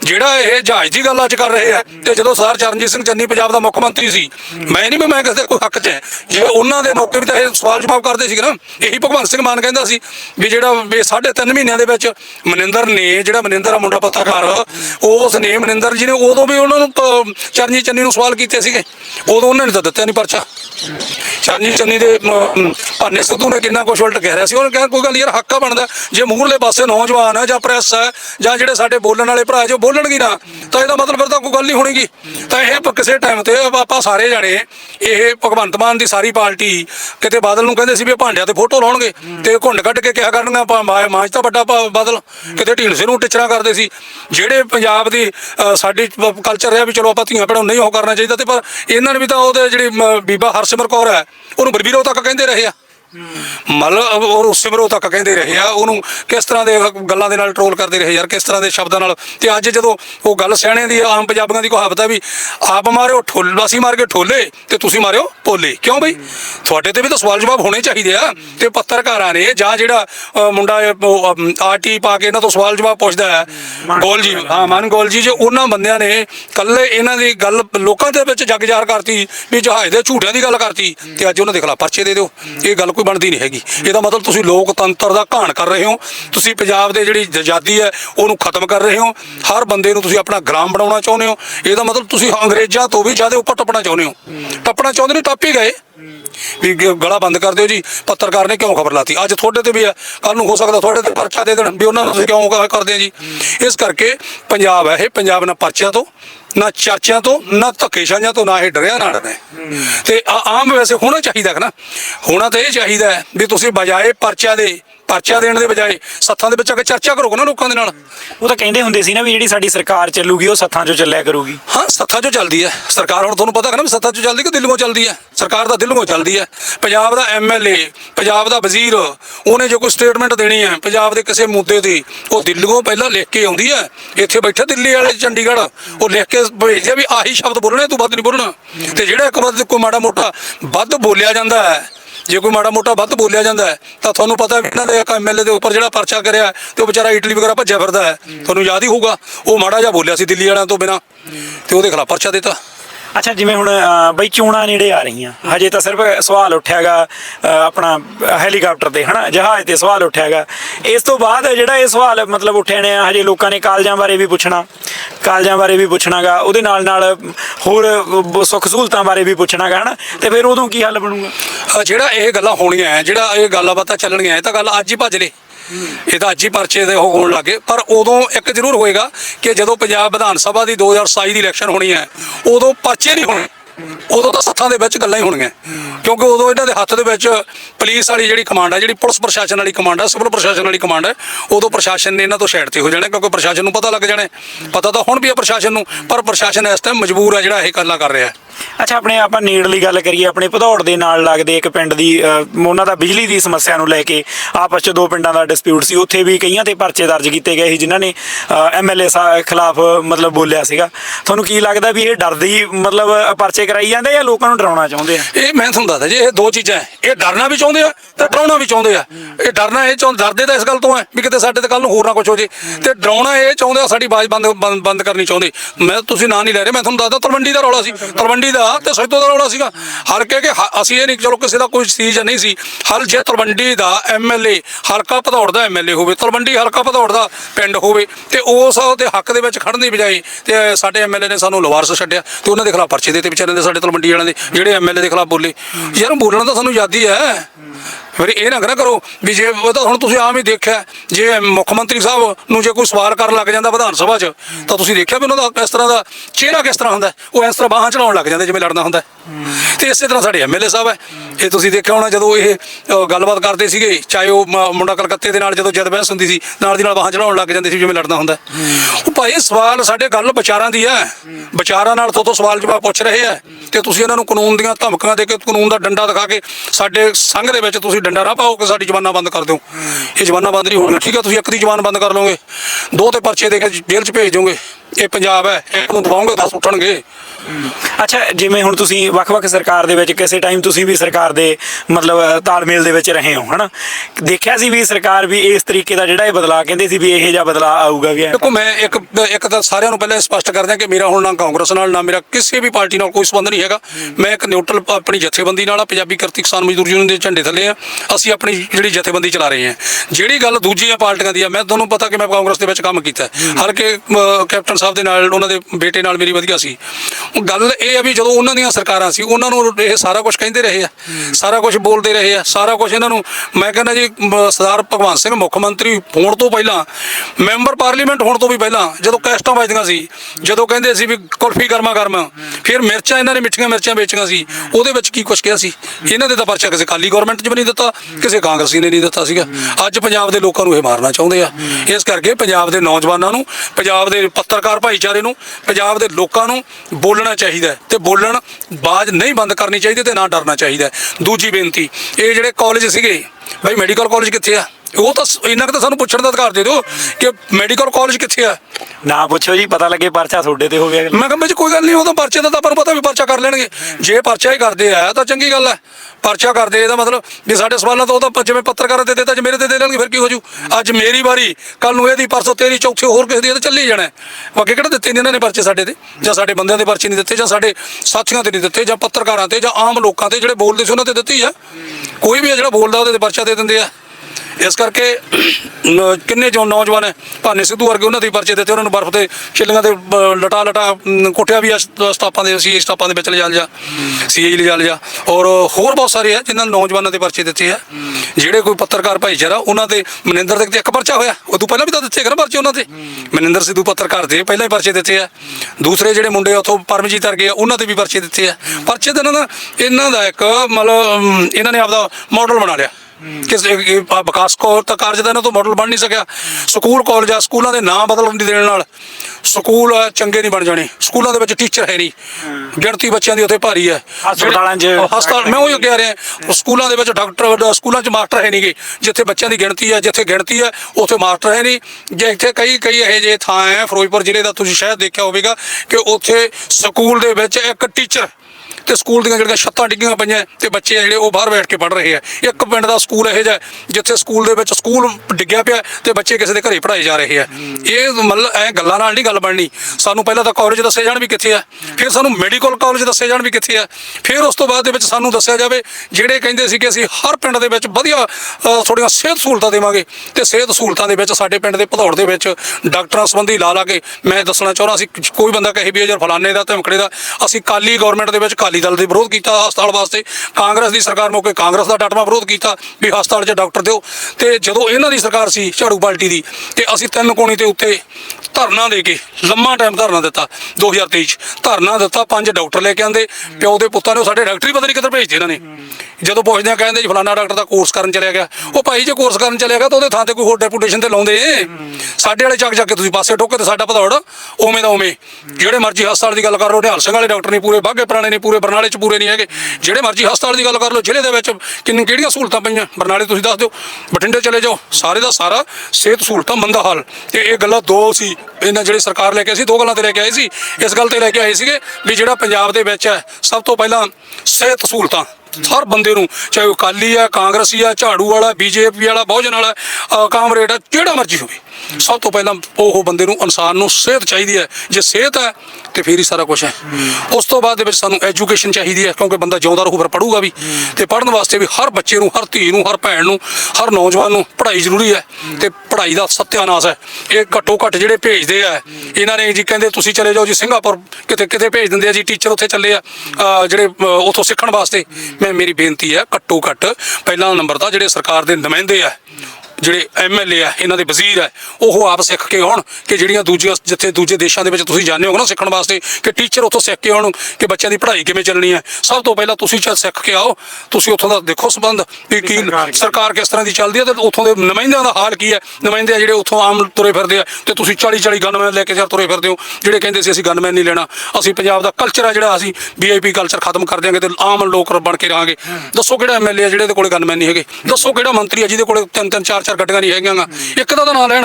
ਜਿਹੜਾ ਇਹ ਜਹਾਜ਼ ਦੀ ਗੱਲ ਅੱਜ ਕਰ ਰਹੇ ਆ, ਤੇ ਜਦੋਂ ਸਰ ਚਰਨਜੀਤ ਸਿੰਘ ਚੰਨੀ ਪੰਜਾਬ ਦਾ ਮੁੱਖ ਮੰਤਰੀ ਸੀ, ਮੈਂ ਨਹੀਂ ਵੀ ਮੈਂ ਕਿਸੇ ਕੋਈ ਹੱਕ 'ਚ ਹੈ। ਜੇ ਉਹਨਾਂ ਦੇ ਮੌਕੇ ਵੀ ਤਾਂ ਇਹ ਸਵਾਲ ਜਵਾਬ ਕਰਦੇ ਸੀਗੇ ਨਾ, ਇਹੀ ਭਗਵੰਤ ਸਿੰਘ ਮਾਨ ਕਹਿੰਦਾ ਸੀ ਵੀ ਜਿਹੜਾ ਵੀ ਸਾਢੇ ਤਿੰਨ ਮਹੀਨਿਆਂ ਦੇ ਵਿੱਚ ਮਨਿੰਦਰ ਨੇ ਜਿਹੜਾ ਮਨਿੰਦਰ ਆ ਮੁੰਡਾ ਪੱਤਰਕਾਰ ਉਸ ਨੇ ਮਨਿੰਦਰ ਜੀ ਨੇ ਉਦੋਂ ਵੀ ਉਹਨਾਂ ਨੂੰ ਅਹ, ਚਰਨਜੀਤ ਚੰਨੀ ਨੂੰ ਸਵਾਲ ਕੀਤੇ ਸੀਗੇ। ਉਦੋਂ ਉਹਨਾਂ ਨੇ ਤਾਂ ਦਿੱਤਾ ਨਹੀਂ ਪਰਚਾ। ਚਰਨਜੀਤ ਚੰਨੀ ਦੇ ਭਾਨੇ ਸਿੱਧੂ ਨੇ ਕਿੰਨਾ ਕੁਛ ਉਲਟ ਕਹਿ ਰਿਹਾ ਸੀ। ਉਹਨੇ ਕਿਹਾ ਕੋਈ ਗੱਲ ਯਾਰ ਹੱਕਾ ਬਣਦਾ। ਜੇ ਮੂਹਰਲੇ ਪਾਸੇ ਨੌਜਵਾਨ ਹੈ ਜਾਂ ਪ੍ਰੈਸ ਹੈ ਜਾਂ ਜਿਹੜੇ ਸਾਡੇ ਬੋਲਣ ਵਾਲੇ ਭਰਾ ਜੋ ਬੋਲਣਗੇ ਨਾ ਤਾਂ ਇਹਦਾ ਮਤਲਬ ਫਿਰ ਤਾਂ ਕੋਈ ਗੱਲ ਨਹੀਂ ਹੋਣੀਗੀ। ਤਾਂ ਇਹ ਕਿਸੇ ਟਾਈਮ ਤੇ ਆਪਾਂ ਸਾਰੇ ਜਾਣੇ ਇਹ ਭਗਵੰਤ ਮਾਨ ਦੀ ਸਾਰੀ ਪਾਰਟੀ ਕਿਤੇ ਬਾਦਲ ਨੂੰ ਕਹਿੰਦੇ ਸੀ ਵੀ ਭਾਂਡਿਆਂ ਤੇ ਫੋਟੋ ਲਾਉਣਗੇ ਤੇ ਘੁੰਡ ਕੱਢ ਕੇ ਕਿਹਾ ਕਰਨਗੇ ਆਪਾਂ? ਮਾ- ਮਾਂਝ ਤਾਂ ਵੱਡਾ ਬਾਦਲ। ਕਿਤੇ ਢੀਂਡ ਹਿਲਸੇ ਨੂੰ ਟਿਚਰਾ ਕਰਦੇ ਸੀ। ਜਿਹੜੇ ਪੰਜਾਬ ਦੀ ਅ, ਸਾਡੀ ਕਲਚਰ ਰਿਹਾ ਵੀ ਚਲੋ ਆਪਾਂ ਧੀਆਂ ਭੈਣਾਂ ਨੂੰ ਨਹੀਂ ਉਹ ਕਰਨਾ ਚਾਹੀਦਾ ਤੇ ਪਰ ਇਹਨਾਂ ਨੇ ਵੀ ਤਾਂ ਉਹਦੇ ਜਿਹੜੀ ਮ, ਬੀਬਾ ਹਰਸਿਮਰ ਕੌਰ ਹੈ ਉਹਨੂੰ ਬਰਬੀਰੋ ਤੱਕ ਕਹਿੰਦੇ ਰਹੇ ਆ। ਮਤਲਬ ਉਹ ਸਿਮਰੋ ਤੱਕ ਕਹਿੰਦੇ ਰਹੇ ਆ ਉਹਨੂੰ ਕਿਸ ਤਰ੍ਹਾਂ ਦੇ ਗੱਲਾਂ ਦੇ ਨਾਲ ਟਰੋਲ ਕਰਦੇ ਰਹੇ ਯਾਰ ਕਿਸ ਤਰ੍ਹਾਂ ਦੇ ਸ਼ਬਦਾਂ ਨਾਲ। ਤੇ ਅੱਜ ਜਦੋਂ ਉਹ ਗੱਲ ਸਿਆਣੇ ਦੀ ਆਮ ਪੰਜਾਬੀਆਂ ਦੀ ਕਹਾਵਤ ਹੈ ਵੀ ਆਪ ਮਾਰਿਓ ਠੋਲ ਅਸੀਂ ਮਾਰ ਕੇ ਠੋਲੇ ਤੇ ਤੁਸੀਂ ਮਾਰਿਓ ਪੋਲੇ। ਕਿਉਂ ਬਈ? ਤੁਹਾਡੇ ਤੇ ਵੀ ਤਾਂ ਸਵਾਲ ਜਵਾਬ ਹੋਣੇ ਚਾਹੀਦੇ ਆ। ਤੇ ਪੱਤਰਕਾਰਾਂ ਨੇ ਜਾਂ ਜਿਹੜਾ ਮੁੰਡਾ ਆਰਟੀ ਪਾ ਕੇ ਇਹਨਾਂ ਤੋਂ ਸਵਾਲ ਜਵਾਬ ਪੁੱਛਦਾ ਹੈ ਗੋਲ ਜੀ ਹਾਂ ਮਨ ਗੋਲ ਜੀ ਜੇ ਉਹਨਾਂ ਬੰਦਿਆਂ ਨੇ ਕੱਲੇ ਇਹਨਾਂ ਦੀ ਗੱਲ ਲੋਕਾਂ ਦੇ ਵਿੱਚ ਜਗ ਜ਼ਾਹਰ ਕਰਤੀ ਵੀ ਜਹਾਜ਼ ਦੇ ਝੂਠਿਆਂ ਦੀ ਗੱਲ ਕਰਤੀ ਤੇ ਅੱਜ ਉਹਨਾਂ ਦੇ ਖਿਲਾਫ ਪਰਚੇ ਦੇ ਦਿਓ। ਇਹ ਗੱਲ ਕੋਈ ਬਣਦੀ ਨਹੀਂ ਹੈਗੀ। ਇਹਦਾ ਮਤਲਬ ਤੁਸੀਂ ਲੋਕਤੰਤਰ ਦਾ ਘਾਣ ਕਰ ਰਹੇ ਹੋ। ਤੁਸੀਂ ਪੰਜਾਬ ਦੇ ਜਿਹੜੀ ਆਜ਼ਾਦੀ ਹੈ, ਉਹਨੂੰ ਖਤਮ ਕਰ ਰਹੇ ਹੋ। ਹਰ ਬੰਦੇ ਨੂੰ ਤੁਸੀਂ ਆਪਣਾ ਗੁਲਾਮ ਬਣਾਉਣਾ ਚਾਹੁੰਦੇ ਹੋ। ਇਹਦਾ ਮਤਲਬ ਤੁਸੀਂ ਅੰਗਰੇਜ਼ਾਂ ਤੋਂ ਵੀ ਜ਼ਿਆਦਾ ਉੱਪਰ ਟੱਪਣਾ ਚਾਹੁੰਦੇ ਹੋ। ਟੱਪਣਾ ਚਾਹੁੰਦੇ ਨੇ ਟੱਪ ਹੀ ਗਏ। ਵੀ ਗ- ਗਲਾ ਬੰਦ ਕਰ ਦਿਓ ਜੀ। ਪੱਤਰਕਾਰ ਨੇ ਕਿਉਂ ਖਬਰ ਲਾਤੀ? ਅੱਜ ਤੁਹਾਡੇ ਤੇ ਵੀ ਹੈ। ਕੱਲ ਨੂੰ ਹੋ ਸਕਦਾ ਤੁਹਾਡੇ ਤੇ ਪਰਚਾ ਦੇ ਦੇਣ ਵੀ ਉਹਨਾਂ ਨੂੰ ਤੁਸੀਂ ਕਿਉਂ ਕ- ਕਰਦੇ ਆ ਜੀ? ਇਸ ਕਰਕੇ ਪੰਜਾਬ ਹੈ ਇਹ। ਪੰਜਾਬ ਨਾ ਪਰਚਿਆਂ ਤੋਂ, ਨਾ ਚਰਚਿਆਂ ਤੋਂ, ਨਾ ਧੱਕੇਸ਼ਾਹੀਆਂ ਤੋਂ, ਨਾ ਇਹ ਡਰਿਆ ਨਾ। ਡਰੇ ਤੇ ਆ- ਆਮ ਵੈਸੇ ਹੋਣਾ ਚਾਹੀਦਾ ਹੈ ਨਾ। ਹੋਣਾ ਤਾਂ ਇਹ ਚਾਹੀਦਾ ਹੈ ਵੀ ਤੁਸੀਂ ਬਜਾਏ ਪਰਚਿਆਂ ਦੇ ਪਰਚਾ ਦੇਣ ਦੇ ਬਜਾਏ ਸੱਥਾਂ ਦੇ ਵਿੱਚ ਆ ਕੇ ਚਰਚਾ ਕਰੋਗੇ ਨਾ ਲੋਕਾਂ ਦੇ ਨਾਲ? ਉਹ ਤਾਂ ਕਹਿੰਦੇ ਹੁੰਦੇ ਸੀ ਨਾ ਵੀ ਜਿਹੜੀ ਸਾਡੀ ਸਰਕਾਰ ਚੱਲੂਗੀ ਉਹ ਸੱਥਾਂ 'ਚੋਂ ਚੱਲਿਆ ਕਰੂਗੀ। ਹਾਂ ਸੱਥਾ ਚੋਂ ਚੱਲਦੀ ਹੈ। ਸਰਕਾਰ ਹੁਣ ਤੁਹਾਨੂੰ ਪਤਾ ਹੈ ਨਾ ਵੀ ਸੱਥਾ ਚੋਂ ਚੱਲਦੀ ਕਿ ਦਿੱਲੀੋਂ ਚੱਲਦੀ ਹੈ? ਸਰਕਾਰ ਦਾ ਦਿੱਲੀੋਂ ਚੱਲਦੀ ਹੈ। ਪੰਜਾਬ ਦਾ ਐਮਐਲਏ ਪੰਜਾਬ ਦਾ ਵਜ਼ੀਰ ਉਹਨੇ ਜੋ ਕੋਈ ਸਟੇਟਮੈਂਟ ਦੇਣੀ ਹੈ ਪੰਜਾਬ ਦੇ ਕਿਸੇ ਮੁੱਦੇ ਦੀ ਉਹ ਦਿੱਲੀੋਂ ਪਹਿਲਾਂ ਲਿਖ ਕੇ ਆਉਂਦੀ ਹੈ। ਇੱਥੇ ਬੈਠੇ ਦਿੱਲੀ ਵਾਲੇ ਚੰਡੀਗੜ੍ਹ ਉਹ ਲਿਖ ਕੇ ਭੇਜਦੇ ਵੀ ਆਹੀ ਸ਼ਬਦ ਬੋਲਣੇ ਤੂੰ ਵੱਧ ਨਹੀਂ ਬੋਲਣਾ। ਤੇ ਜਿਹੜਾ ਇੱਕ ਵਾਰ ਕੋਈ ਮਾੜਾ ਮੋਟਾ ਵੱਧ ਬੋਲਿਆ ਜਾਂਦਾ ਹੈ ਜੇ ਕੋਈ ਮਾੜਾ ਮੋਟਾ ਵੱਧ ਬੋਲਿਆ ਜਾਂਦਾ ਹੈ ਤਾਂ ਤੁਹਾਨੂੰ ਪਤਾ ਵੀ ਇਹਨਾਂ ਦੇ ਇੱਕ ਐਮਐਲਏ ਦੇ ਉੱਪਰ ਜਿਹੜਾ ਪਰਚਾ ਕਰਿਆ ਤੇ ਉਹ ਵਿਚਾਰਾ ਇਟਲੀ ਵਗੈਰਾ ਭੱਜਿਆ ਫਿਰਦਾ ਹੈ। ਤੁਹਾਨੂੰ ਯਾਦ ਹੀ ਹੋਊਗਾ ਉਹ ਮਾੜਾ ਜਿਹਾ ਬੋਲਿਆ ਸੀ ਦਿੱਲੀ ਵਾਲਿਆਂ ਤੋਂ ਬਿਨਾ ਤੇ ਉਹਦੇ ਖਿਲਾਫ ਪਰਚਾ ਦਿੱਤਾ। ਅੱਛਾ ਜਿਵੇਂ ਹੁਣ ਅ, ਬਈ ਚੋਣਾਂ ਨੇੜੇ ਆ ਰਹੀਆਂ। ਹਜੇ ਤਾਂ ਸਿਰਫ ਸਵਾਲ ਉੱਠਿਆਗਾ ਆਪਣਾ ਹੈਲੀਕਾਪਟਰ ਤੇ ਹਨਾ? ਜਹਾਜ਼ ਤੇ ਸਵਾਲ ਉੱਠਿਆਗਾ। ਇਸ ਤੋਂ ਬਾਅਦ ਜਿਹੜਾ ਇਹ ਸਵਾਲ ਮਤਲਬ ਉੱਠੇ ਨੇ ਹਜੇ ਲੋਕਾਂ ਨੇ ਕਾਲਜਾਂ ਬਾਰੇ ਵੀ ਪੁੱਛਣਾ। ਕਾਲਜਾਂ ਬਾਰੇ ਵੀ ਪੁੱਛਣਾਗਾ ਉਹਦੇ ਨਾਲ ਨਾਲ ਹੋਰ ਅ, ਸੁੱਖ ਸਹੂਲਤਾਂ ਬਾਰੇ ਵੀ ਪੁੱਛਣਾਗਾ ਹਨਾ? ਤੇ ਫਿਰ ਉਦੋਂ ਕੀ ਹੱਲ ਬਣੂਗਾ? ਅ, ਜਿਹੜਾ ਇਹ ਗੱਲਾਂ ਹੋਣੀਆਂ ਹੈ ਜਿਹੜਾ ਇਹ ਗੱਲਾਂ ਬਾਤਾਂ ਚੱਲਣਗੀਆਂ ਇਹ ਤਾਂ ਗੱਲ ਅੱਜ ਹੀ ਭੱਜ ਲੇ। ਇਹ ਤਾਂ ਅੱਜ ਹੀ ਪਰਚੇ ਦੇ ਉਹ ਹੋਣ ਲੱਗੇ। ਪਰ ਉਦੋਂ ਇੱਕ ਜ਼ਰੂਰ ਹੋਏਗਾ ਕਿ ਜਦੋਂ ਪੰਜਾਬ ਵਿਧਾਨ ਸਭਾ ਦੀ 2027 ਦੀ ਇਲੈਕਸ਼ਨ ਹੋਣੀ ਹੈ, ਉਦੋਂ ਪਰਚੇ ਨਹੀਂ ਹੋਣੇ। ਉਦੋਂ ਤਾਂ ਸੱਥਾਂ ਦੇ ਵਿੱਚ ਗੱਲਾਂ ਹੀ ਹੋਣਗੀਆਂ। ਕਿਉਂਕਿ ਉਦੋਂ ਇਹਨਾਂ ਦੇ ਹੱਥ ਦੇ ਵਿੱਚ ਪੁਲਿਸ ਵਾਲੀ ਜਿਹੜੀ ਕਮਾਂਡ ਹੈ ਜਿਹੜੀ ਪੁਲਿਸ ਪ੍ਰਸ਼ਾਸਨ ਵਾਲੀ ਕਮਾਂਡ ਹੈ ਸਿਵਲ ਪ੍ਰਸ਼ਾਸਨ ਵਾਲੀ ਕਮਾਂਡ ਹੈ ਉਦੋਂ ਪ੍ਰਸ਼ਾਸਨ ਨੇ ਇਹਨਾਂ ਤੋਂ ਸਾਈਡ ਤੇ ਹੋ ਜਾਣਾ, ਕਿਉਂਕਿ ਪ੍ਰਸ਼ਾਸਨ ਨੂੰ ਪਤਾ ਲੱਗ ਜਾਣਾ। ਪਤਾ ਤਾਂ ਹੁਣ ਵੀ ਹੈ ਪ੍ਰਸ਼ਾਸਨ ਨੂੰ, ਪਰ ਪ੍ਰਸ਼ਾਸਨ ਇਸ ਟਾਈਮ ਮਜਬੂਰ ਹੈ ਜਿਹੜਾ ਇਹ ਗੱਲਾਂ ਕਰ ਰਿਹਾ। ਹੈ ਅੱਛਾ, ਆਪਣੇ ਆਪਾਂ ਨੇੜਲੀ ਗੱਲ ਕਰੀਏ, ਆਪਣੇ ਭਦੌੜ ਦੇ ਨਾਲ ਲੱਗਦੇ ਇੱਕ ਪਿੰਡ ਦੀ ਉਹਨਾਂ ਦਾ ਬਿਜਲੀ ਦੀ ਸਮੱਸਿਆ ਨੂੰ ਲੈ ਕੇ ਆਪਸ ਚ ਦੋ ਪਿੰਡਾਂ ਦਾ ਡਿਸਪਿਊਟ ਸੀ। ਉੱਥੇ ਵੀ ਕਈਆਂ ਤੇ ਪਰਚੇ ਦਰਜ ਕੀਤੇ ਗਏ ਸੀ, ਜਿਨ੍ਹਾਂ ਨੇ ਐਮਐਲਏ ਖਿਲਾਫ ਮਤਲਬ ਬੋਲਿਆ ਸੀਗਾ। ਤੁਹਾਨੂੰ ਕੀ ਲੱਗਦਾ ਵੀ ਇਹ ਡਰਦੀ ਮਤਲਬ ਪਰਚੇ ਕਰਾਈ ਜਾਂਦੇ ਜਾਂ ਲੋਕਾਂ ਨੂੰ ਡਰਾਉਣਾ ਚਾਹੁੰਦੇ ਆ? ਇਹ ਮੈਂ ਤੁਹਾਨੂੰ ਦੱਸਦਾ ਜੀ, ਇਹ ਦੋ ਚੀਜ਼ਾਂ ਇਹ ਡਰਨਾ ਵੀ ਚਾਹੁੰਦੇ ਆ ਤੇ ਡਰਾਉਣਾ ਵੀ ਚਾਹੁੰਦੇ ਆ। ਇਹ ਡਰਨਾ ਇਹ ਚਾਹੁੰਦੇ ਡਰਦੇ ਤਾਂ ਇਸ ਗੱਲ ਤੋਂ ਹੈ ਵੀ ਕਿਤੇ ਸਾਡੇ ਤੇ ਕੱਲ ਨੂੰ ਹੋਰ ਨਾ ਕੁਝ ਹੋ ਜੇ। ਤੇ ਡਰਾਉਣਾ ਇਹ ਚਾਹੁੰਦੇ ਆ, ਸਾਡੀ ਬਾਜ਼ ਬੰਦ, ਬੰਦ- ਬੰਦ ਕਰਨੀ ਚਾਹੁੰਦੇ। ਮੈਂ, ਤੁਸੀਂ ਨਾਂ ਨਹੀਂ ਲੈ ਰਹੇ, ਮੈਂ ਤੁਹਾਨੂੰ ਦੱਸਦਾ ਤਲਵੰਡੀ ਦਾ ਰੌਲਾ ਸੀ। ਤਲਵੰਡੀ ਦਾ ਤੇ ਸੈਤੋ ਦਾ ਰੌਲਾ ਸੀਗਾ। ਹਲਕੇ ਕਿ ਹ- ਅਸੀਂ ਇਹ ਨਹੀਂ, ਚਲੋ ਕਿਸੇ ਦਾ ਕੋਈ ਚੀਜ਼ ਨਹੀਂ ਸੀ। ਹਲ ਜੇ ਤਲਵੰਡੀ ਦਾ ਐਮਐਲਏ ਹਲਕਾ ਭਦੌੜ ਦਾ ਐਮਐਲਏ ਹੋਵੇ, ਤਲਵੰਡੀ ਹਲਕਾ ਭਦੌੜ ਦਾ ਪਿੰਡ ਹੋਵੇ, ਤੇ ਉਸ ਦੇ ਹੱਕ ਦੇ ਵਿੱਚ ਖੜਨ ਦੀ ਬਜਾਏ ਤੇ ਸਾਡੇ ਐਮਐਲਏ ਨੇ ਸਾਨੂੰ ਲਵਾਰਸ ਛੱਡਿਆ ਤੇ ਉਹਨਾਂ ਦੇ ਖਿਲਾਫ ਪਰਚੇ ਦੇ ਤੇ ਵਿਚਾਰਿਆਂ ਦੇ, ਸਾਡੇ ਤਲਵੰਡੀ ਵਾਲਿਆਂ ਦੇ, ਜਿਹੜੇ ਐਮਐਲਏ ਦੇ ਖਿਲਾਫ ਬੋਲੇ। ਯਾਰ ਬੋਲਣਾ ਤਾਂ ਸਾਨੂੰ ਯਾਦ ਹੈ। ਫਿਰ ਇਹ ਨਾ ਕਰਾ ਕਰੋ ਵੀ ਜੇ ਉਹ ਤਾਂ ਹੁਣ ਤੁਸੀਂ ਆਮ ਹੀ ਦੇਖਿਆ, ਜੇ ਮੁੱਖ ਮੰਤਰੀ ਸਾਹਿਬ ਨੂੰ ਜੇ ਕੋਈ ਸਵਾਲ ਕਰਨ ਲੱਗ ਜਾਂਦਾ ਵਿਧਾਨ ਸਭਾ 'ਚ, ਤਾਂ ਤੁਸੀਂ ਦੇਖਿਆ ਵੀ ਉਹਨਾਂ ਦਾ ਕਿਸ ਤਰ੍ਹਾਂ ਦਾ ਚਿਹਰਾ ਕਿਸ ਤਰ੍ਹਾਂ ਹੁੰਦਾ ਉਹ ਇਸ ਤਰ੍ਹਾਂ ਬਾਹਾਂ ਚੜਾਉਣ ਲੱਗ ਜਾਂਦੇ ਜਿਵੇਂ ਲੜਨਾ ਹੁੰਦਾ ਤੇ ਇਸੇ ਤਰ੍ਹਾਂ ਸਾਡੇ ਐਮਐਲਏ ਸਾਹਿਬ ਹੈ। ਇਹ ਤੁਸੀਂ ਦੇਖਿਆ ਹੋਣਾ ਜਦੋਂ ਇਹ ਗੱਲਬਾਤ ਕਰਦੇ ਸੀਗੇ, ਚਾਹੇ ਉਹ ਮੁੰਡਾ ਕਲਕੱਤੇ ਦੇ ਨਾਲ ਜਦੋਂ ਜਦ ਬਹਿਸ ਹੁੰਦੀ ਸੀ, ਨਾਲ ਦੀ ਨਾਲ ਬਾਹਾਂ ਚੜਾਉਣ ਲੱਗ ਜਾਂਦੇ ਸੀ ਜਿਵੇਂ ਲੜਨਾ ਹੁੰਦਾ ਉਹ ਭਾਈ ਸਵਾਲ ਸਾਡੇ ਗੱਲ ਵਿਚਾਰਾਂ ਦੀ ਹੈ। ਵਿਚਾਰਾਂ ਨਾਲ ਤੋਂ ਤੋਂ ਸਵਾਲ ਜਵਾਬ ਪੁੱਛ ਰਹੇ ਆ ਤੇ ਤੁਸੀਂ ਇਹਨਾਂ ਨੂੰ ਕਾਨੂੰਨ ਦੀਆਂ ਧਮਕੀਆਂ ਦੇ ਕੇ, ਕਾਨੂੰਨ ਦਾ ਡੰਡਾ ਦਿਖਾ ਕੇ ਸਾਡੇ ਸੰਘ ਦੇ ਵਿੱਚ ਤੁਸੀਂ ਡੰਡਾ ਨਾ ਪਾਓ ਕਿ ਸਾਡੀ ਜ਼ਬਾਨਾਂ ਬੰਦ ਕਰ ਦਿਓ। ਇਹ ਜ਼ਬਾਨਾਂ ਬੰਦ ਨਹੀਂ ਹੋਣਗੀਆਂ। ਠੀਕ ਹੈ, ਤੁਸੀਂ ਇੱਕ ਦੀ ਜ਼ਬਾਨ ਬੰਦ ਕਰ ਲਓਗੇ। ਦੋ ਤੇ ਪਰਚੇ ਦੇ ਕੇ ਜੇਲ੍ਹ 'ਚ ਭੇਜ ਦੋਗੇ ਇਹ ਪੰਜਾਬ ਹੈ ਇੱਕ ਨੂੰ ਦਬਾਓਗੇ 10 ਉੱਠਣਗੇ। ਅੱਛਾ ਜਿਵੇਂ ਹੁਣ ਤੁਸੀਂ ਵੱਖ-ਵੱਖ ਸਰਕਾਰ ਦੇ ਵਿੱਚ ਕਿਸੇ ਟਾਈਮ ਤੁਸੀਂ ਵੀ ਸਰਕਾਰ ਦੇ ਮਤਲਬ ਤਾਲਮੇਲ ਦੇ ਵਿੱਚ ਰਹੇ ਹੋ ਹਨਾ? ਦੇਖਿਆ ਸੀ ਵੀ ਸਰਕਾਰ ਵੀ ਇਸ ਤਰੀਕੇ ਦਾ ਜਿਹੜਾ ਇਹ ਬਦਲਾਅ ਕਹਿੰਦੇ ਸੀ ਵੀ ਇਹ ਜਿਹਾ ਬਦਲਾਅ ਆਊਗਾ ਵੀ ਦੇਖੋ ਮੈਂ ਇੱਕ ਇੱਕ ਤਾਂ ਸਾਰਿਆਂ ਨੂੰ ਪਹਿਲਾਂ ਸਪਸ਼ਟ ਕਰ ਦਿਆਂ ਕਿ ਮੇਰਾ ਹੁਣ ਨਾ ਕਾਂਗਰਸ ਨਾਲ ਨਾ ਮੇਰਾ ਕਿਸੇ ਵੀ ਪਾਰਟੀ ਨਾਲ ਕੋਈ ਸੰਬੰਧ ਨਹੀਂ ਹੈਗਾ। ਮੈਂ ਇੱਕ ਨਿਊਟਰਲ ਆਪਣੀ ਜਥੇਬੰਦੀ ਨਾਲ ਆ, ਪੰਜਾਬੀ ਕਿਰਤੀ ਕਿਸਾਨ ਮਜ਼ਦੂਰ ਯੂਨੀਅਨ ਦੇ ਝੰਡੇ ਥੱਲੇ ਆ। ਅਸੀਂ ਆਪਣੀ ਜਿਹੜੀ ਜਥੇਬੰਦੀ ਚਲਾ ਰਹੇ ਹਾਂ। ਜਿਹੜੀ ਗੱਲ ਦੂਜੀਆਂ ਪਾਰਟੀਆਂ ਦੀ ਆ ਮੈਂ ਤੁਹਾਨੂੰ ਪਤਾ ਕਿ ਮੈਂ ਕਾਂਗਰਸ ਦੇ ਵਿੱਚ ਕੰਮ ਕੀਤਾ। ਹਲਕੇ ਕੈਪਟਨ ਸਾਹਿਬ ਦੇ ਨਾਲ, ਉਹਨਾਂ ਦੇ ਬੇਟੇ ਨਾਲ ਮੇਰੀ ਵਧੀਆ ਸੀ। ਗੱਲ ਇਹ ਆ ਵੀ ਜਦੋਂ ਉਹਨਾਂ ਦੀਆਂ ਸਰਕਾਰਾਂ ਸੀ, ਉਹਨਾਂ ਨੂੰ ਇਹ ਸਾਰਾ ਕੁਝ ਕਹਿੰਦੇ ਰਹੇ ਆ, ਸਾਰਾ ਕੁਝ ਬੋਲਦੇ ਰਹੇ ਆ, ਸਾਰਾ ਕੁਝ ਇਹਨਾਂ ਨੂੰ, ਮੈਂ ਕਹਿੰਦਾ ਜੀ ਸਰਦਾਰ ਭਗਵੰਤ ਸਿੰਘ ਮੁੱਖ ਮੰਤਰੀ ਹੋਣ ਤੋਂ ਪਹਿਲਾਂ, ਮੈਂਬਰ ਪਾਰਲੀਮੈਂਟ ਹੋਣ ਤੋਂ ਵੀ ਪਹਿਲਾਂ, ਜਦੋਂ ਕੈਸਟਾਂ ਵੱਜਦੀਆਂ ਸੀ, ਜਦੋਂ ਕਹਿੰਦੇ ਸੀ ਵੀ ਕੁਲਫੀ ਗਰਮਾ ਗਰਮ, ਫਿਰ ਮਿਰਚਾਂ ਇਹਨਾਂ ਨੇ ਮਿੱਠੀਆਂ ਮਿਰਚਾਂ ਵੇਚੀਆਂ ਸੀ, ਉਹਦੇ ਵਿੱਚ ਕੀ ਕੁਝ ਕਿਹਾ ਸੀ? ਇਹਨਾਂ ਦੇ ਤਾਂ ਪਰਚਾ ਕਿਸੇ ਕਾਲੀ ਗਵਰਨਮੈਂਟ 'ਚ ਵੀ ਨਹੀਂ ਦਿੱਤਾ, ਕਿਸੇ ਕਾਂਗਰਸੀ ਨੇ ਨਹੀਂ ਦਿੱਤਾ ਸੀਗਾ। ਅੱਜ ਪੰਜਾਬ ਦੇ ਲੋਕਾਂ ਨੂੰ ਇਹ ਮਾਰਨਾ ਚਾਹੁੰਦੇ ਆ। ਇਸ ਕਰਕੇ ਪੰਜਾਬ ਦੇ ਨੌਜਵਾਨਾਂ ਨੂੰ, ਪੰਜਾਬ ਦੇ ਪੱਤਰਕਾਰ ਭਾਈਚਾਰੇ ਨੂੰ, ਪੰਜਾਬ ਦੇ ਲੋਕਾਂ ਨੂੰ ਬੋਲਣਾ ਚਾਹੀਦਾ ਹੈ ਤੇ ਬੋਲਣ ਬਾਜ਼ ਨਹੀਂ ਬੰਦ ਕਰਨੀ ਚਾਹੀਦੀ ਤੇ ਨਾ ਡਰਨਾ ਚਾਹੀਦਾ ਹੈ। ਦੂਜੀ ਬੇਨਤੀ, ਇਹ ਜਿਹੜੇ ਕਾਲਜ ਸੀਗੇ ਭਾਈ ਮੈਡੀਕਲ ਕਾਲਜ ਕਿੱਥੇ ਆ ਉਹ ਤਾਂ ਸ- ਇੰਨਾ ਕੁ ਤਾਂ ਸਾਨੂੰ ਪੁੱਛਣ ਦਾ ਅਧਿਕਾਰ ਦੇ ਦਿਓ ਕਿ ਮੈਡੀਕਲ ਕਾਲਜ ਕਿੱਥੇ ਆ? ਨਾ ਪੁੱਛੋ ਜੀ ਪਤਾ ਲੱਗੇ ਪਰਚਾ ਤੁਹਾਡੇ ਤੇ ਹੋਵੇ ਮੈਂ ਕਿਹਾ ਵਿੱਚ ਕੋਈ ਗੱਲ ਨਹੀਂ ਉਹ ਤਾਂ ਪਰਚੇ ਦਾ ਤਾਂ ਆਪਾਂ ਨੂੰ ਪਤਾ ਵੀ ਪਰਚਾ ਕਰ ਲੈਣਗੇ। ਜੇ ਪਰਚਾ ਹੀ ਕਰਦੇ ਆ ਤਾਂ ਚੰਗੀ ਗੱਲ ਹੈ ਪਰਚਾ ਕਰਦੇ ਇਹਦਾ ਮਤਲਬ ਵੀ ਸਾਡੇ ਸਵਾਲਾਂ ਤੋਂ ਉਹ ਤਾਂ ਜਿਵੇਂ ਪੱਤਰਕਾਰ ਦੇ ਦਿੱਤਾ ਜੇ ਮੇਰੇ ਤੇ ਦੇ ਦੇਣਗੇ ਫਿਰ ਕੀ ਹੋ ਜੂ? ਅੱਜ ਮੇਰੀ ਵਾਰੀ ਕੱਲ ਨੂੰ ਇਹਦੀ ਪਰਸੋਂ ਤੇਰੀ ਚੌਥੀ ਹੋਰ ਕਿਸੇ ਦੀ ਇਹ ਤਾਂ ਚੱਲੀ ਜਾਣਾ। ਹੈ। ਬਾਕੀ ਕਿਹੜਾ ਦਿੱਤੇ ਨੇ ਇਹਨਾਂ ਨੇ ਪਰਚੇ ਸਾਡੇ ਤੇ? ਜਾਂ ਸਾਡੇ ਬੰਦਿਆਂ ਦੇ ਪਰਚੇ ਨਹੀਂ ਦਿੱਤੇ ਜਾਂ ਸਾਡੇ ਸਾਥੀਆਂ ਤੇ ਨਹੀਂ ਦਿੱਤੇ ਜਾਂ ਪੱਤਰਕਾਰਾਂ ਤੇ ਜਾਂ ਆਮ ਲੋਕਾਂ ਤੇ ਜਿਹੜੇ ਬੋਲਦੇ ਸੀ ਉਹਨਾਂ ਤੇ ਦਿੱਤੀ ਆ। ਕੋਈ ਵੀ ਆ ਜਿਹੜਾ ਬੋਲਦਾ ਉਹਦੇ ਤੇ ਪਰਚਾ ਦੇ ਦਿੰਦੇ ਆ। ਇਸ ਕਰਕੇ ਕਿੰਨੇ ਜੋ ਨੌਜਵਾਨ ਹੈ ਭਾਨੇ ਸਿੱਧੂ ਵਰਗੇ ਉਹਨਾਂ ਦੇ ਪਰਚੇ ਦਿੱਤੇ ਉਹਨਾਂ ਨੂੰ ਬਰਫ਼ ਦੇ ਛਿੱਲੀਆਂ ਦੇ ਲਟਾ ਲਟਾ ਮ, ਵੀ ਆ ਸਟਾਪਾਂ ਦੇ ਸੀ ਸਟਾਪਾਂ ਦੇ ਵਿੱਚ ਲਿਜਾ ਲਿਜਾ ਸੀਏ ਲਿਜਾ ਲਿਆ। ਔਰ ਹੋਰ ਬਹੁਤ ਸਾਰੇ ਆ ਜਿਨ੍ਹਾਂ ਨੂੰ ਨੌਜਵਾਨਾਂ ਦੇ ਪਰਚੇ ਦਿੱਤੇ ਆ ਜਿਹੜੇ ਕੋਈ ਪੱਤਰਕਾਰ ਭਾਈਚਾਰਾ ਉਹਨਾਂ ਤੇ ਮਨਿੰਦਰ ਦੇ ਤੇ ਇੱਕ ਪਰਚਾ ਹੋਇਆ ਉਹ ਤੋਂ ਪਹਿਲਾਂ ਵੀ ਤਾਂ ਦਿੱਤੇ ਗਏ ਪਰਚੇ ਉਹਨਾਂ ਤੇ ਮਨਿੰਦਰ ਸਿੱਧੂ ਪੱਤਰਕਾਰ ਦੇ ਪਹਿਲਾਂ ਹੀ ਪਰਚੇ ਦਿੱਤੇ ਆ। ਦੂਸਰੇ ਜਿਹੜੇ ਮੁੰਡੇ ਉੱਥੋਂ ਪਰਮਜੀਤ ਵਰਗੇ ਆ ਉਹਨਾਂ ਤੇ ਵੀ ਪਰਚੇ ਦਿੱਤੇ ਆ। ਪਰਚੇ ਤਾਂ ਇਹਨਾਂ ਦਾ ਇੱਕ ਮਤਲਬ ਇਹਨਾਂ ਨੇ ਆਪਦਾ ਮਾਡਲ ਬਣਾ ਲਿਆ। ਆ ਵਿਕਾਸ ਕੌਰ ਤਾਂ ਕਾਰਜ ਦਾ ਇਹਨਾਂ ਤੋਂ ਮਾਡਲ ਬਣ ਨਹੀਂ ਸਕਿਆ। ਸਕੂਲ ਕਾਲਜ ਸਕੂਲਾਂ ਦੇ ਨਾਂ ਬਦਲਣ ਦੀ ਦੇਣ ਨਾਲ ਸਕੂਲ ਚੰਗੇ ਨਹੀਂ ਬਣ ਜਾਣੇ। ਸਕੂਲਾਂ ਦੇ ਵਿੱਚ ਟੀਚਰ ਹੈ ਨਹੀਂ। ਗਿਣਤੀ ਬੱਚਿਆਂ ਦੀ ਉੱਥੇ ਭਾਰੀ ਹੈ। ਹਸਪਤਾਲਾਂ 'ਚ ਹਸਪਤਾਲ ਮੈਂ ਉਹੀ ਕਹਿ ਰਿਹਾ। ਸਕੂਲਾਂ ਦੇ ਵਿੱਚ ਡਾਕਟਰ ਸਕੂਲਾਂ 'ਚ ਮਾਸਟਰ ਹੈ ਨਹੀਂਗੇ। ਜਿੱਥੇ ਬੱਚਿਆਂ ਦੀ ਗਿਣਤੀ ਹੈ ਜਿੱਥੇ ਗਿਣਤੀ ਹੈ ਉੱਥੇ ਮਾਸਟਰ ਹੈ ਨਹੀਂ। ਜੇ ਇੱਥੇ ਕਈ ਕਈ ਇਹੋ ਜਿਹੇ ਥਾਂ ਹੈ ਫਿਰੋਜ਼ਪੁਰ ਜ਼ਿਲ੍ਹੇ ਦਾ ਤੁਸੀਂ ਸ਼ਾਇਦ ਦੇਖਿਆ ਹੋਵੇਗਾ ਕਿ ਉੱਥੇ ਸਕੂਲ ਦੇ ਵਿੱਚ ਇੱਕ ਟੀਚਰ ਤੇ ਸਕੂਲ ਦੀਆਂ ਜਿਹੜੀਆਂ ਛੱਤਾਂ ਡਿੱਗੀਆਂ ਪਈਆਂ ਤੇ ਬੱਚੇ ਜਿਹੜੇ ਉਹ ਬਾਹਰ ਬੈਠ ਕੇ ਪੜ੍ਹ ਰਹੇ ਆ। ਇੱਕ ਪਿੰਡ ਦਾ ਸਕੂਲ ਇਹੋ ਜਿਹਾ ਜਿੱਥੇ ਸਕੂਲ ਦੇ ਵਿੱਚ ਸਕੂਲ ਡਿੱਗਿਆ ਪਿਆ ਤੇ ਬੱਚੇ ਕਿਸੇ ਦੇ ਘਰੇ ਪੜ੍ਹਾਏ ਜਾ ਰਹੇ ਆ। ਇਹ ਮਤਲਬ ਐ ਗੱਲਾਂ ਨਾਲ ਨਹੀਂ ਗੱਲ ਬਣਨੀ। ਸਾਨੂੰ ਪਹਿਲਾਂ ਤਾਂ ਕਾਲਜ ਦੱਸੇ ਜਾਣ ਵੀ ਕਿੱਥੇ ਆ ਫਿਰ ਸਾਨੂੰ ਮੈਡੀਕਲ ਕਾਲਜ ਦੱਸੇ ਜਾਣ ਵੀ ਕਿੱਥੇ ਆ ਫਿਰ ਉਸ ਤੋਂ ਬਾਅਦ ਦੇ ਵਿੱਚ ਸਾਨੂੰ ਦੱਸਿਆ ਜਾਵੇ ਜਿਹੜੇ ਕਹਿੰਦੇ ਸੀ ਕਿ ਅਸੀਂ ਹਰ ਪਿੰਡ ਦੇ ਵਿੱਚ ਵਧੀਆ ਅ, ਥੋੜ੍ਹੀਆਂ ਸਿਹਤ ਸਹੂਲਤਾਂ ਦੇਵਾਂਗੇ ਤੇ ਸਿਹਤ ਸਹੂਲਤਾਂ ਦੇ ਵਿੱਚ ਸਾਡੇ ਪਿੰਡ ਦੇ ਭਦੌੜ ਦੇ ਵਿੱਚ ਡਾਕਟਰਾਂ ਸੰਬੰਧੀ ਲਾ ਲਾ ਕੇ ਮੈਂ ਦੱਸਣਾ ਚਾਹੁੰਦਾ ਸੀ ਕੋਈ ਬੰਦਾ ਕਹੇ ਵੀ ਯਾਰ ਫਲਾਣੇ ਦਾ ਧਮਕੜੇ ਦਾ ਅਸੀਂ ਕਾਲੀ ਗਵਰਨਮੈਂਟ ਦੇ ਵਿੱਚ ਕਾਲੀ ਦਲ ਦੇ ਵਿਰੋਧ ਕੀਤਾ ਹਸਪਤਾਲ ਵਾਸਤੇ, ਕਾਂਗਰਸ ਦੀ ਸਰਕਾਰ ਮੌਕੇ ਕਾਂਗਰਸ ਦਾ ਡਟਵਾ ਵਿਰੋਧ ਕੀਤਾ, ਵੀ ਹਸਪਤਾਲ 'ਚ ਡਾਕਟਰ ਦਿਓ। ਤੇ ਜਦੋਂ ਇਹਨਾਂ ਦੀ ਸਰਕਾਰ ਸੀ ਝਾੜੂ ਪਾਰਟੀ ਦੀ, ਤੇ ਅਸੀਂ ਤਿੰਨ ਕੋਣੀ ਤੇ ਉੱਤੇ ਧਰਨਾ ਦੇ ਕੇ ਲੰਮਾ ਟਾਈਮ ਧਰਨਾ ਦਿੱਤਾ 2023 ਚ। ਧਰਨਾ ਦਿੱਤਾ, ਪੰਜ ਡਾਕਟਰ ਲੈ ਕੇ ਆਂਦੇ ਪਿਓ ਦੇ ਪੁੱਤਾਂ ਨੇ ਉਹ ਸਾਡੇ ਡਾਕਟਰੀ ਪਤਾ ਨਹੀਂ ਕਿੱਧਰ ਭੇਜਦੇ ਇਹਨਾਂ ਨੇ? ਜਦੋਂ ਪੁੱਛਦੇ ਆ, ਕਹਿੰਦੇ ਜੀ ਫਲਾਣਾ ਡਾਕਟਰ ਦਾ ਕੋਰਸ ਕਰਨ ਚਲਿਆ ਗਿਆ। ਉਹ ਭਾਈ ਜੇ ਕੋਰਸ ਕਰਨ ਚਲਿਆ ਗਿਆ ਤਾਂ ਉਹਦੇ ਥਾਂ ਤੇ ਕੋਈ ਹੋਰ ਡੈਪੂਟੇਸ਼ਨ ਤੇ ਲਾਉਂਦੇ। ਸਾਡੇ ਵਾਲੇ ਚੱਕ ਚੱਕ ਕੇ ਤੁਸੀਂ ਪਾਸੇ ਠੋਕੇ ਤੇ ਸਾਡਾ ਭਦੌੜ, ਉਵੇਂ ਦਾ ਉਵੇਂ। ਜਿਹੜੇ ਮਰਜ਼ੀ ਹਸਪਤਾਲ ਦੀ ਗੱਲ ਕਰ ਲਓ ਨਿਹਾਲ ਸਿੰਘ ਵਾਲੇ ਡਾਕਟਰ ਨਹੀਂ ਪੂਰੇ, ਬਾਗੇ ਪੁਰਾਣੇ ਨਹੀਂ ਪੂਰੇ, ਬਰਨਾਲੇ ਚ ਪੂਰੇ ਨਹੀਂ ਹੈਗੇ। ਜਿਹੜੇ ਮਰਜ਼ੀ ਹਸਪਤਾਲ ਦੀ ਗੱਲ ਕਰ ਲਓ, ਜ਼ਿਲ੍ਹੇ ਦੇ ਵਿੱਚ ਕਿੰਨ, ਕਿਹੜੀਆਂ ਸਹੂਲਤਾਂ ਪਈਆਂ? ਬਰਨਾਲੇ ਤੁਸੀਂ ਦੱਸ ਦਿਓ। ਬਠਿੰਡੇ ਚਲੇ ਜਾਓ। ਸਾਰੇ ਦਾ ਸਾਰਾ ਸਿਹਤ ਸਹੂਲਤਾਂ ਮੰਦਾ ਹਾਲ। ਤੇ ਇਹ ਗੱਲਾਂ ਦੋ ਸੀ। ਇਹਨਾਂ ਜਿਹੜੀ ਸਰਕਾਰ ਲੈ ਕੇ ਆਈ ਸੀ, ਦੋ ਗੱਲਾਂ ਤੇ ਲੈ ਕੇ ਆਏ ਸੀ। ਇਸ ਗੱਲ ਤੇ ਲੈ ਕੇ ਆਏ ਸੀਗੇ ਵੀ ਜਿਹੜਾ ਪੰਜਾਬ ਦੇ ਵਿੱਚ ਹੈ, ਸਭ ਤੋਂ ਪਹਿਲਾਂ ਸਿਹਤ ਸਹੂਲਤਾਂ। ਹਰ ਬੰਦੇ ਨੂੰ, ਚਾਹੇ ਉਹ ਕਾਲੀ ਆ, ਕਾਂਗਰਸੀ ਆ, ਝਾੜੂ ਵਾਲਾ, ਬੀਜੇਪੀ ਵਾਲਾ, ਬਹੁਜਨ ਵਾਲਾ ਕਾਮਰੇਡ ਆ ਜਿਹੜਾ ਮਰਜ਼ੀ ਹੋਵੇ। ਸਭ ਤੋਂ ਪਹਿਲਾਂ ਉਹ ਬੰਦੇ ਨੂੰ ਇਨਸਾਨ ਨੂੰ ਸਿਹਤ ਚਾਹੀਦੀ ਹੈ। ਜੇ ਸਿਹਤ ਹੈ, ਤੇ ਫਿਰ ਹੀ ਸਾਰਾ ਕੁਝ ਹੈ। ਉਸ ਤੋਂ ਬਾਅਦ ਦੇ ਵਿੱਚ ਸਾਨੂੰ ਐਜੂਕੇਸ਼ਨ ਚਾਹੀਦੀ ਹੈ, ਕਿਉਂਕਿ ਬੰਦਾ ਜਿਉਂਦਾ ਰਹੂ, ਫਿਰ ਪੜੂਗਾ ਵੀ। ਤੇ ਪੜਨ ਵਾਸਤੇ ਵੀ ਹਰ ਬੱਚੇ ਨੂੰ, ਹਰ ਧੀ ਨੂੰ, ਹਰ ਭੈਣ ਨੂੰ, ਹਰ ਨੌਜਵਾਨ ਨੂੰ ਪੜ੍ਹਾਈ ਜ਼ਰੂਰੀ ਹੈ। ਤੇ ਪੜ੍ਹਾਈ ਦਾ ਸਤਿਆਨਾਸ ਹੈ। ਇਹ ਘੱਟੋ ਘੱਟ ਜਿਹੜੇ ਭੇਜਦੇ ਆ, ਇਹਨਾਂ ਨੇ ਜੀ ਕਹਿੰਦੇ, ਤੁਸੀਂ ਚਲੇ ਜਾਓ ਜੀ ਸਿੰਗਾਪੁਰ। ਕਿਤੇ ਕਿਤੇ ਭੇਜ ਦਿੰਦੇ ਆ ਜੀ ਟੀਚਰ ਉੱਥੇ ਚੱਲੇ ਆ ਜਿਹੜੇ ਉੱਥੋਂ ਸਿੱਖਣ ਵਾਸਤੇ। ਮੈਂ, ਮੇਰੀ ਬੇਨਤੀ ਹੈ, ਘੱਟੋ ਘੱਟ ਪਹਿਲਾ ਨੰਬਰ ਦਾ ਜਿਹੜੇ ਸਰਕਾਰ ਦੇ ਨੁਮਾਇੰਦੇ ਆ ਜਿਹੜੇ ਐਮਐਲਏ ਆ ਇਹਨਾਂ ਦੇ ਵਜ਼ੀਰ ਆ ਉਹ ਆਪ ਸਿੱਖ ਕੇ ਆਉਣ ਕਿ ਜਿਹੜੀਆਂ ਦੂਜੀਆਂ ਜਿੱਥੇ ਦੂਜੇ ਦੇਸ਼ਾਂ ਦੇ ਵਿੱਚ ਤੁਸੀਂ ਜਾਂਦੇ ਹੋ ਨਾ ਸਿੱਖਣ ਵਾਸਤੇ ਕਿ ਟੀਚਰ ਉੱਥੋਂ ਸਿੱਖ ਕੇ ਆਉਣ ਕਿ ਬੱਚਿਆਂ ਦੀ ਪੜ੍ਹਾਈ ਕਿਵੇਂ ਚੱਲਣੀ ਹੈ। ਸਭ ਤੋਂ ਪਹਿਲਾਂ ਤੁਸੀਂ ਚੱਲ ਸਿੱਖ ਕੇ ਆਓ ਤੁਸੀਂ ਉੱਥੋਂ ਦਾ ਦੇਖੋ ਸੰਬੰਧ ਕੀ ਸਰਕਾਰ ਕੀ- ਸਰਕਾਰ ਕਿਸ ਤਰ੍ਹਾਂ ਦੀ ਚੱਲਦੀ ਹੈ ਤੇ ਉੱਥੋਂ ਦੇ ਨੁਮਾਇੰਦਿਆਂ ਦਾ ਹਾਲ ਕੀ ਹੈ? ਨੁਮਾਇੰਦੇ ਜਿਹੜੇ ਉੱਥੋਂ ਆਮ ਤੁਰੇ ਫਿਰਦੇ ਆ ਤੇ ਤੁਸੀਂ 40 40 ਗਨਮੈਨ ਲੈ ਕੇ ਯਾਰ ਤੁਰੇ ਫਿਰਦੇ ਹੋ ਜਿਹੜੇ ਕਹਿੰਦੇ ਸੀ ਅਸੀਂ ਗਨਮੈਨ ਨਹੀਂ ਲੈਣਾ ਅਸੀਂ ਪੰਜਾਬ ਦਾ ਕਲਚਰ ਆ ਜਿਹੜਾ ਅਸੀਂ ਵੀਆਈਪੀ ਕਲਚਰ ਖਤਮ ਕਰ ਦਿਆਂਗੇ ਤੇ ਆਮ ਲੋਕ ਬਣ ਕੇ ਰਹਾਂਗੇ। ਦੱਸੋ ਕਿਹੜਾ ਐਮਐਲਏ ਆ ਜਿਹੜੇ ਦੇ ਕੋਲੇ ਗਨਮੈਨ ਨਹੀਂ ਹੈਗੇ? ਦੱਸੋ ਕਿਹੜਾ ਮੰਤਰੀ ਆ ਜਿਹਦੇ ਕੋਲੇ ਤਿੰਨ ਤਿੰਨ ਚਾਰ ਚਾਰ ਗੱਡੀਆਂ ਨਹੀਂ ਹੈਗੀਆਂ ਗਾ। ਇੱਕ ਦਾ ਤਾਂ ਨਾਂ ਲੈਣ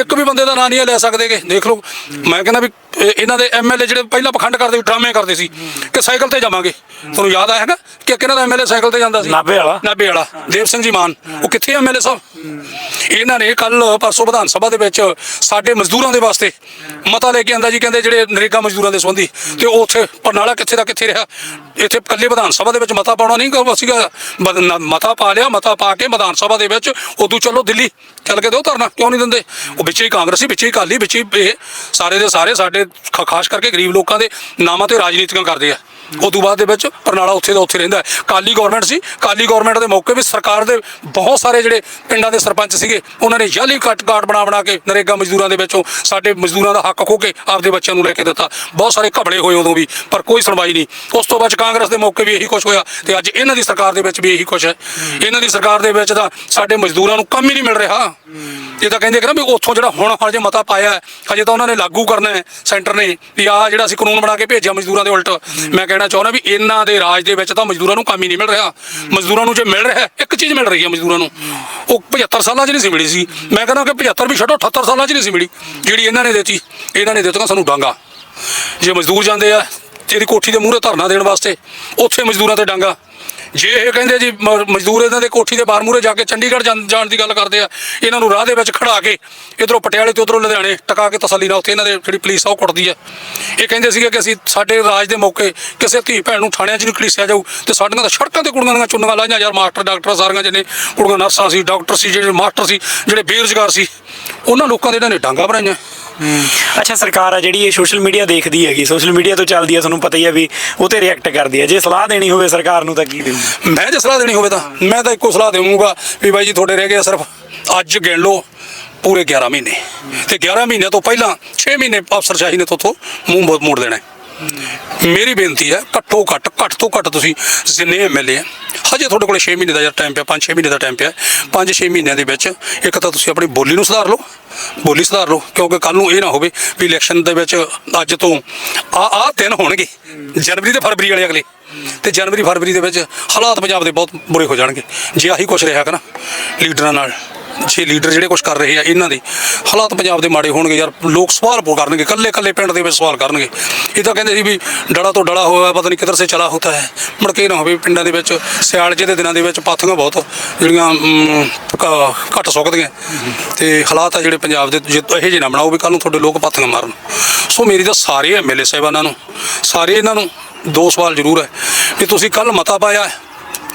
ਇੱਕ ਵੀ ਬੰਦੇ ਦਾ ਨਾਂ ਨਹੀਂ ਲੈ ਸਕਦੇਗੇ। ਦੇਖ ਲਓ ਮੈਂ ਕਹਿੰਦਾ ਵੀ ਇਹ- ਇਹਨਾਂ ਦੇ ਐਮਐਲਏ ਜਿਹੜੇ ਪਹਿਲਾਂ ਪਖੰਡ ਕਰਦੇ ਸੀ ਡਰਾਮੇ ਕਰਦੇ ਸੀ ਕਿ ਸਾਈਕਲ ਤੇ ਜਾਵਾਂਗੇ। ਤੁਹਾਨੂੰ ਯਾਦ ਆ ਹੈਗਾ ਕਿ ਕਿਹਨਾਂ ਦਾ ਐਮਐਲਏ ਸਾਈਕਲ ਤੇ ਜਾਂਦਾ ਸੀ? ਨਾਭੇ ਵਾਲਾ। ਨਾਭੇ ਵਾਲਾ ਦੇਵ ਸਿੰਘ ਜੀ ਮਾਨ। ਉਹ ਕਿੱਥੇ ਐਮਐਲਏ ਸਾਹਿਬ? ਇਹਨਾਂ ਨੇ ਕੱਲ ਪਰਸੋਂ ਵਿਧਾਨ ਸਭਾ ਦੇ ਵਿੱਚ ਸਾਡੇ ਮਜ਼ਦੂਰਾਂ ਦੇ ਵਾਸਤੇ ਮਤਾ ਲੈ ਕੇ ਆਂਦਾ ਜੀ ਕਹਿੰਦੇ ਜਿਹੜੇ ਨਰੇਗਾ ਮਜ਼ਦੂਰਾਂ ਦੇ ਸੰਬੰਧੀ ਤੇ ਉਹ ਉੱਥੇ ਪਰਨਾਲਾ ਕਿੱਥੇ ਦਾ ਕਿੱਥੇ ਰਿਹਾ? ਇੱਥੇ ਇਕੱਲੇ ਵਿਧਾਨ ਸਭਾ ਦੇ ਵਿੱਚ ਮਤਾ ਪਾਉਣਾ ਨਹੀਂ ਗਾ ਸੀਗਾ ਮਤਾ ਪਾ ਲਿਆ, ਮਤਾ ਪਾ ਕੇ ਵਿਧਾਨ ਸਭਾ ਦੇ ਵਿੱਚ ਉਦੋਂ ਚਲੋ ਦਿੱਲੀ ਚੱਲ ਕੇ ਦਿਓ ਧਰਨਾ, ਕਿਉਂ ਨਹੀਂ ਦਿੰਦੇ? ਉਹ ਵਿੱਚ ਹੀ ਕਾਂਗਰਸੀ, ਵਿੱਚ ਹੀ ਅਕਾਲੀ, ਵਿੱਚ ਹੀ ਇਹ ਸਾਰੇ ਦੇ ਸਾਰੇ ਸਾਡੇ ਖ- ਖਾਸ ਕਰਕੇ ਗਰੀਬ ਲੋਕਾਂ ਦੇ ਨਾਮਾਂ ਤੇ ਰਾਜਨੀਤੀਆਂ ਕਰਦੇ ਆ। ਉਹ ਤੋਂ ਬਾਅਦ ਦੇ ਵਿੱਚ ਪਰਨਾਲਾ ਉੱਥੇ ਦਾ ਉੱਥੇ ਰਹਿੰਦਾ ਹੈ। ਕਾਲੀ ਗਵਰਨਮੈਂਟ ਸੀ। ਕਾਲੀ ਗਵਰਨਮੈਂਟ ਦੇ ਮੌਕੇ ਵੀ ਸਰਕਾਰ ਦੇ ਬਹੁਤ ਸਾਰੇ ਜਿਹੜੇ ਪਿੰਡਾਂ ਦੇ ਸਰਪੰਚ ਸੀਗੇ, ਉਹਨਾਂ ਨੇ ਜਾਲੀ ਕੱਟ ਕਾਰਡ ਬਣਾ ਬਣਾ ਕੇ ਨਰੇਗਾ ਮਜ਼ਦੂਰਾਂ ਦੇ ਵਿੱਚੋਂ ਸਾਡੇ ਮਜ਼ਦੂਰਾਂ ਦਾ ਹੱਕ ਖੋ ਕੇ ਆਪਦੇ ਬੱਚਿਆਂ ਨੂੰ ਲੈ ਕੇ ਦਿੱਤਾ। ਬਹੁਤ ਸਾਰੇ ਘਬਲੇ ਹੋਏ ਉਦੋਂ ਵੀ, ਪਰ ਕੋਈ ਸੁਣਵਾਈ ਨਹੀਂ। ਉਸ ਤੋਂ ਬਾਅਦ ਕਾਂਗਰਸ ਦੇ ਮੌਕੇ ਵੀ ਇਹੀ ਕੁਝ ਹੋਇਆ ਤੇ ਅੱਜ ਇਹਨਾਂ ਦੀ ਸਰਕਾਰ ਦੇ ਵਿੱਚ ਵੀ ਇਹੀ ਕੁਝ ਹੈ। ਇਹਨਾਂ ਦੀ ਸਰਕਾਰ ਦੇ ਵਿੱਚ ਤਾਂ ਸਾਡੇ ਮਜ਼ਦੂਰਾਂ ਨੂੰ ਕੰਮ ਹੀ ਨਹੀਂ ਮਿਲ ਰਿਹਾ। ਇਹ ਤਾਂ ਕਹਿੰਦੇ ਕਿ ਨਾ ਵੀ ਉੱਥੋਂ ਜਿਹੜਾ ਹੁਣ ਹਜੇ ਮਤਾ ਪਾਇਆ ਹਜੇ ਤਾਂ ਉਹਨਾਂ ਨੇ ਲਾਗੂ ਕਰਨਾ ਹੈ ਸੈਂਟਰ ਨੇ ਵੀ ਆਹ ਜਿਹੜਾ ਅਸੀਂ ਕਾਨੂੰਨ ਬਣਾ ਕੇ ਭੇਜਿਆ ਮਜ਼ਦੂਰਾਂ ਦੇ ਉਲਟ। ਮੈਂ ਕਹਿਣਾ ਚਾਹੁੰਦਾ ਵੀ ਇਹਨਾਂ ਦੇ ਰਾਜ ਦੇ ਵਿੱਚ ਤਾਂ ਮਜ਼ਦੂਰਾਂ ਨੂੰ ਕੰਮ ਹੀ ਨਹੀਂ ਮਿਲ ਰਿਹਾ। ਮਜ਼ਦੂਰਾਂ ਨੂੰ ਜੇ ਮਿਲ ਰਿਹਾ, ਇੱਕ ਚੀਜ਼ ਮਿਲ ਰਹੀ ਹੈ ਮਜ਼ਦੂਰਾਂ ਨੂੰ। ਉਹ 75 ਸਾਲਾਂ 'ਚ ਨਹੀਂ ਸੀ ਮਿਲੀ ਸੀ। ਮੈਂ ਕਹਿੰਦਾ ਕਿ 75 ਵੀ ਛੱਡੋ 78 ਸਾਲਾਂ 'ਚ ਨਹੀਂ ਸੀ ਮਿਲੀ। ਜਿਹੜੀ ਇਹਨਾਂ ਨੇ ਦਿੱਤੀ, ਇਹਨਾਂ ਨੇ ਦਿੱਤੀਆਂ ਸਾਨੂੰ ਡਾਂਗਾ। ਜੇ ਮਜ਼ਦੂਰ ਜਾਂਦੇ ਆ, ਤੇਰੀ ਕੋਠੀ ਦੇ ਮੂਹਰੇ ਧਰਨਾ ਦੇਣ ਵਾਸਤੇ, ਉੱਥੇ ਮਜ਼ਦੂਰਾਂ ਤੇ ਡਾਂਗਾ। ਜੇ ਇਹ ਕਹਿੰਦੇ ਜੀ ਮ- ਮਜ਼ਦੂਰ ਇਹਨਾਂ ਦੇ ਕੋਠੀ ਦੇ ਬਾਹਰ ਮੂਹਰੇ ਜਾ ਕੇ ਚੰਡੀਗੜ੍ਹ ਜਾਣ ਜਾਣ ਦੀ ਗੱਲ ਕਰਦੇ ਆ, ਇਹਨਾਂ ਨੂੰ ਰਾਹ ਦੇ ਵਿੱਚ ਖੜਾ ਕੇ ਇਧਰੋਂ ਪਟਿਆਲੇ ਤੇ ਉਧਰੋਂ ਲੁਧਿਆਣੇ ਟਕਾ ਕੇ ਤਸੱਲੀ ਨਾਲ ਉੱਥੇ ਇਹਨਾਂ ਦੇ ਜਿਹੜੀ ਪੁਲਿਸ ਆ ਉਹ ਕੁੱਟਦੀ ਆ। ਇਹ ਕਹਿੰਦੇ ਸੀਗੇ ਕਿ ਅਸੀਂ ਸਾਡੇ ਰਾਜ ਦੇ ਮੌਕੇ ਕਿਸੇ ਧੀ ਭੈਣ ਨੂੰ ਥਾਣਿਆਂ 'ਚ ਨਹੀਂ ਘੜੀਸਿਆ ਜਾਊ ਤੇ ਸਾਡੀਆਂ ਤਾਂ ਸੜਕਾਂ ਤੇ ਕੁੜੀਆਂ ਦੀਆਂ ਚੁੰਨੀਆਂ ਲਾਈਆਂ ਯਾਰ, ਮਾਸਟਰ, ਡਾਕਟਰ ਸਾਰੀਆਂ ਜਿਹਨੇ ਕੁੜੀਆਂ, ਨਰਸਾਂ ਸੀ, ਡਾਕਟਰ ਸੀ, ਜਿਹੜੇ ਮਾਸਟਰ ਸੀ, ਜਿਹੜੇ ਬੇਰੁਜ਼ਗਾਰ ਸੀ, ਉਹਨਾਂ ਲੋਕਾਂ ਦੇ ਇਹਨਾਂ ਨੇ ਡਾਂਗਾ ਬਣਾਈਆਂ। ਅੱਛਾ, ਸਰਕਾਰ ਆ ਜਿਹੜੀ ਇਹ ਸੋਸ਼ਲ ਮੀਡੀਆ ਦੇਖਦੀ ਹੈਗੀ ਸੋਸ਼ਲ ਮੀਡੀਆ ਤੋਂ ਚੱਲਦੀ ਹੈ ਤੁਹਾਨੂੰ ਪਤਾ ਹੀ ਹੈ ਵੀ ਉਹ ਤੇ ਰਿਐਕਟ ਕਰਦੀ ਹੈ ਜੇ ਸਲਾਹ ਦੇਣੀ ਹੋਵੇ ਸਰਕਾਰ ਨੂੰ ਤਾਂ ਕੀ ਦੇਊ ਮੈਂ ਜੇ ਸਲਾਹ ਦੇਣੀ ਹੋਵੇ ਤਾਂ, ਮੈਂ ਤਾਂ ਇੱਕੋ ਸਲਾਹ ਦੇਵਾਂਗਾ ਵੀ ਬਾਈ ਜੀ, ਤੁਹਾਡੇ ਰਹਿ ਗਏ ਆ ਸਿਰਫ ਅੱਜ ਗਿਣ ਲਓ, ਪੂਰੇ 11 ਮਹੀਨੇ। ਤੇ 11 ਮਹੀਨਿਆਂ ਤੋਂ ਪਹਿਲਾਂ 6 ਮਹੀਨੇ ਅਫਸਰਸ਼ਾਹੀ ਨੇ ਤੋਥੋਂ ਮੂੰਹ ਮੋ- ਮੋੜ ਦੇਣਾ ਮੇਰੀ ਬੇਨਤੀ ਹੈ, ਘੱਟੋ ਘੱਟ ਘੱਟ ਤੋਂ ਘੱਟ ਤੁਸੀਂ ਜਿੰਨੇ ਐਮਐਲਏ ਆ ਹਜੇ ਤੁਹਾਡੇ ਕੋਲ 6 ਮਹੀਨੇ ਦਾ ਯਾਰ ਟਾਈਮ ਪਿਆ 5-6 ਮਹੀਨੇ ਦਾ ਟਾਈਮ ਪਿਆ 5-6 ਮਹੀਨਿਆਂ ਦੇ ਵਿੱਚ ਇੱਕ ਤਾਂ ਤੁਸੀਂ ਆਪਣੀ ਬੋਲੀ ਨੂੰ ਸੁਧਾਰ ਲਓ, ਬੋਲੀ ਸੁਧਾਰ ਲਓ, ਕਿਉਂਕਿ ਕੱਲ ਨੂੰ ਇਹ ਨਾ ਹੋਵੇ ਵੀ ਇਲੈਕਸ਼ਨ ਦੇ ਵਿੱਚ ਅੱਜ ਤੋਂ ਆ ਆ ਦਿਨ ਹੋਣਗੇ, ਜਨਵਰੀ ਤੇ ਫਰਵਰੀ ਵਾਲੇ ਅਗਲੇ, ਤੇ ਜਨਵਰੀ ਫਰਵਰੀ ਦੇ ਵਿੱਚ ਹਾਲਾਤ ਪੰਜਾਬ ਦੇ ਬਹੁਤ ਬੁਰੇ ਹੋ ਜਾਣਗੇ, ਜੇ ਆਹੀ ਕੁਛ ਰਿਹਾ ਕਿ ਨਾ, ਲੀਡਰਾਂ ਨਾਲ। ਜੇ ਲੀਡਰ ਜਿਹੜੇ ਕੁਝ ਕਰ ਰਹੇ ਆ ਇਹਨਾਂ ਦੇ। ਹਾਲਾਤ ਪੰਜਾਬ ਦੇ ਮਾੜੇ ਹੋਣਗੇ ਯਾਰ, ਲੋਕ ਸਵਾਲ ਪੋ ਕਰਨਗੇ ਕੱਲੇ ਕੱਲੇ ਪਿੰਡ ਦੇ ਵਿੱਚ ਸਵਾਲ ਕਰਨਗੇ। ਇਹ ਤਾਂ ਕਹਿੰਦੇ ਸੀ ਵੀ ਡੜਾ ਤੋਂ ਡੜਾ ਹੋਇਆ, ਪਤਾ ਨਹੀਂ ਕਿੱਧਰ ਸੇ ਚਲਾ ਹੁੰਦਾ ਹੈ। ਮੁੜ ਕੇ ਨਾ ਹੋਵੇ ਪਿੰਡਾਂ ਦੇ ਵਿੱਚ, ਸਿਆਲ ਜਿਹੇ ਦੇ ਦਿਨਾਂ ਦੇ ਵਿੱਚ ਪਾਥੀਆਂ ਬਹੁਤ, ਜਿਹੜੀਆਂ ਘੱਟ ਸੁੱਕਦੀਆਂ। ਤੇ ਹਾਲਾਤ ਆ ਜਿਹੜੇ ਪੰਜਾਬ ਦੇ, ਜੇ ਇਹੋ ਜਿਹੇ ਨਾ ਬਣਾਓ ਵੀ ਕੱਲ ਨੂੰ ਤੁਹਾਡੇ ਲੋਕ ਪਾਥੀਆਂ ਮਾਰਨ। ਸੋ ਮੇਰੀ ਤਾਂ ਸਾਰੇ ਐਮਐਲਏ ਸਾਹਿਬਾਨਾਂ ਨੂੰ, ਸਾਰੇ ਇਹਨਾਂ ਨੂੰ ਦੋ ਸਵਾਲ ਜ਼ਰੂਰ ਹੈ ਵੀ ਤੁਸੀਂ ਕੱਲ ਮਤਾ ਪਾਇਆ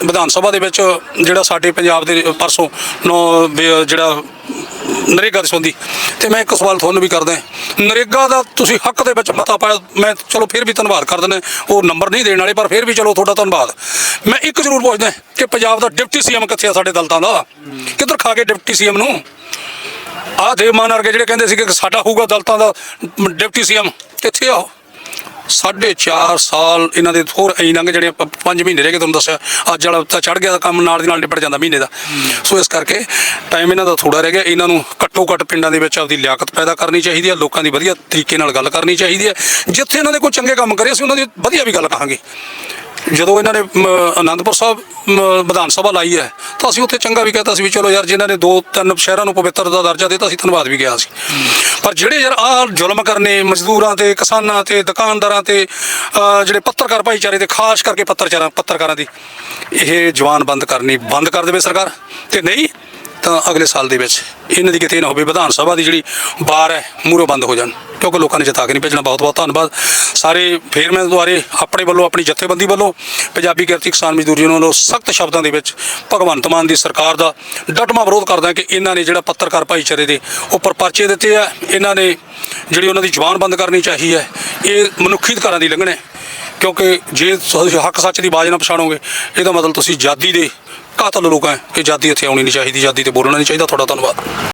ਵਿਧਾਨ ਸਭਾ ਦੇ ਵਿੱਚ ਜਿਹੜਾ ਸਾਡੇ ਪੰਜਾਬ ਦੇ ਪਰਸੋਂ ਨੌ ਜਿਹੜਾ ਨਰੇਗਾ ਦੀ ਸੰਬੰਧੀ, ਤੇ ਮੈਂ ਇੱਕ ਸਵਾਲ ਤੁਹਾਨੂੰ ਵੀ ਕਰਦਾ ਨਰੇਗਾ ਦਾ ਤੁਸੀਂ ਹੱਕ ਦੇ ਵਿੱਚ ਮਤਾ ਪਾਇਆ, ਮੈਂ ਚਲੋ ਫਿਰ ਵੀ ਧੰਨਵਾਦ ਕਰ ਦਿੰਦਾ ਉਹ ਨੰਬਰ ਨਹੀਂ ਦੇਣ ਵਾਲੇ, ਪਰ ਫਿਰ ਵੀ ਚਲੋ ਤੁਹਾਡਾ ਧੰਨਵਾਦ। ਮੈਂ ਇੱਕ ਜ਼ਰੂਰ ਪੁੱਛਦਾ ਕਿ ਪੰਜਾਬ ਦਾ ਡਿਪਟੀ ਸੀਐਮ ਕਿੱਥੇ ਆ ਸਾਡੇ ਦਲਤਾਂ ਦਾ? ਕਿੱਧਰ ਖਾ ਕੇ ਡਿਪਟੀ ਸੀਐਮ ਨੂੰ? ਆਹ ਦੇਵਮਾਨ ਵਰਗੇ ਜਿਹੜੇ ਕਹਿੰਦੇ ਸੀਗੇ ਕਿ ਸਾਡਾ ਹੋਊਗਾ ਦਲਤਾਂ ਦਾ ਡਿਪਟੀ ਸੀਐਮ, ਕਿੱਥੇ ਆ ਉਹ ਸਾਢੇ ਚਾਰ ਸਾਲ ਇਹਨਾਂ ਦੇ ਹੋਰ ਐਂ ਲੰਘ ਜਿਹੜੇ 5 ਮਹੀਨੇ ਰਹਿ ਗਏ ਤੁਹਾਨੂੰ ਦੱਸਿਆ। ਅੱਜ ਵਾਲਾ ਤਾਂ ਚੜ ਗਿਆ, ਕੰਮ ਨਾਲ ਦੀ ਨਾਲ ਨਿਪਟ ਜਾਂਦਾ ਮਹੀਨੇ ਦਾ। ਸੋ ਇਸ ਕਰਕੇ ਟਾਈਮ ਇਹਨਾਂ ਦਾ ਥੋੜਾ ਰਹਿ ਗਿਆ। ਇਹਨਾਂ ਨੂੰ ਘੱਟੋ ਘੱਟ ਪਿੰਡਾਂ ਦੇ ਵਿੱਚ ਆਪਦੀ ਲਿਆਕਤ ਪੈਦਾ ਕਰਨੀ ਚਾਹੀਦੀ ਹੈ, ਲੋਕਾਂ ਦੀ ਵਧੀਆ ਤਰੀਕੇ ਨਾਲ ਗੱਲ ਕਰਨੀ ਚਾਹੀਦੀ ਹੈ। ਜਿੱਥੇ ਇਹਨਾਂ ਦੇ ਕੋਈ ਚੰਗੇ ਕੰਮ ਕਰੇ, ਅਸੀਂ ਉਹਨਾਂ ਦੀ ਵਧੀਆ ਵੀ ਗੱਲ ਕਹਾਂਗੇ। ਜਦੋਂ ਇਹਨਾਂ ਨੇ ਮ, ਆਨੰਦਪੁਰ ਸਾਹਿਬ ਵਿਧਾਨ ਸਭਾ ਲਾਈ ਹੈ ਤਾਂ ਅਸੀਂ ਉੱਥੇ ਚੰਗਾ ਵੀ ਕਹਤਾ ਸੀ ਵੀ ਚਲੋ ਯਾਰ ਜਿਨ੍ਹਾਂ ਨੇ ਦੋ ਤਿੰਨ ਸ਼ਹਿਰਾਂ ਨੂੰ ਪਵਿੱਤਰ ਦਾ ਦਰਜਾ ਦਿੱਤਾ ਸੀ ਧੰਨਵਾਦ ਵੀ ਗਿਆ ਸੀ। ਪਰ ਜਿਹੜੇ ਯਾਰ ਆ ਜ਼ੁਲਮ ਕਰਨੇ ਮਜ਼ਦੂਰਾਂ ਤੇ ਕਿਸਾਨਾਂ ਤੇ ਦੁਕਾਨਦਾਰਾਂ ਤੇ ਜਿਹੜੇ ਪੱਤਰਕਾਰ ਭਾਈਚਾਰੇ ਤੇ ਖਾਸ ਕਰਕੇ ਪੱਤਰਚਾਰਾਂ ਪੱਤਰਕਾਰਾਂ ਦੀ ਇਹ ਜਵਾਨ ਬੰਦ ਕਰਨੀ ਬੰਦ ਕਰ ਦੇਵੇ ਸਰਕਾਰ। ਤੇ ਨਹੀਂ ਤਾਂ ਅਗਲੇ ਸਾਲ ਦੇ ਵਿੱਚ ਇਹਨਾਂ ਦੀ ਕਿਤੇ ਨਾ ਹੋਵੇ ਵਿਧਾਨ ਸਭਾ ਦੀ ਜਿਹੜੀ ਬਾਰ ਹੈ, ਮੂਹਰੋਂ ਬੰਦ ਹੋ ਜਾਣ, ਕਿਉਂਕਿ ਲੋਕਾਂ ਨੇ ਜਤਾ ਕੇ ਨਹੀਂ ਭੇਜਣਾ। ਬਹੁਤ ਬਹੁਤ ਧੰਨਵਾਦ। ਸਾਰੇ ਫੇਰ ਮੈਂ ਦੁਆਰੇ ਆਪਣੇ ਵੱਲੋਂ, ਆਪਣੀ ਜਥੇਬੰਦੀ ਵੱਲੋਂ, ਪੰਜਾਬੀ ਕਿਰਤੀ ਕਿਸਾਨ ਮਜ਼ਦੂਰ ਯੂਨੀਅਨ ਵੱਲੋਂ ਸਖਤ ਸ਼ਬਦਾਂ ਦੇ ਵਿੱਚ ਭਗਵੰਤ ਮਾਨ ਦੀ ਸਰਕਾਰ ਦਾ ਡਟਮਾ ਵਿਰੋਧ ਕਰਦਾ ਕਿ ਇਹਨਾਂ ਨੇ ਜਿਹੜਾ ਪੱਤਰਕਾਰ ਭਾਈਚਾਰੇ ਦੇ ਉੱਪਰ ਪਰਚੇ ਦਿੱਤੇ ਆ, ਇਹਨਾਂ ਨੇ ਜਿਹੜੀ ਉਹਨਾਂ ਦੀ ਜ਼ੁਬਾਨ ਬੰਦ ਕਰਨੀ ਚਾਹੀ ਹੈ, ਇਹ ਮਨੁੱਖੀ ਅਧਿਕਾਰਾਂ ਦੀ ਲੰਘਣਾ ਕਿਉਂਕਿ ਜੇ ਤੁਸੀਂ ਹੱਕ ਸੱਚ ਦੀ ਬਾਜ਼ ਨਾ ਪਛਾਣੋਗੇ, ਇਹਦਾ ਮਤਲਬ ਤੁਸੀਂ ਜਾਦੀ ਦੇ ਕਾਤਲ ਲੋਕ ਹੈ ਕਿ ਜਾਦੀ ਇੱਥੇ ਆਉਣੀ ਨਹੀਂ ਚਾਹੀਦੀ ਜਾਦੀ ਤੇ ਬੋਲਣਾ ਨਹੀਂ ਚਾਹੀਦਾ। ਤੁਹਾਡਾ ਧੰਨਵਾਦ।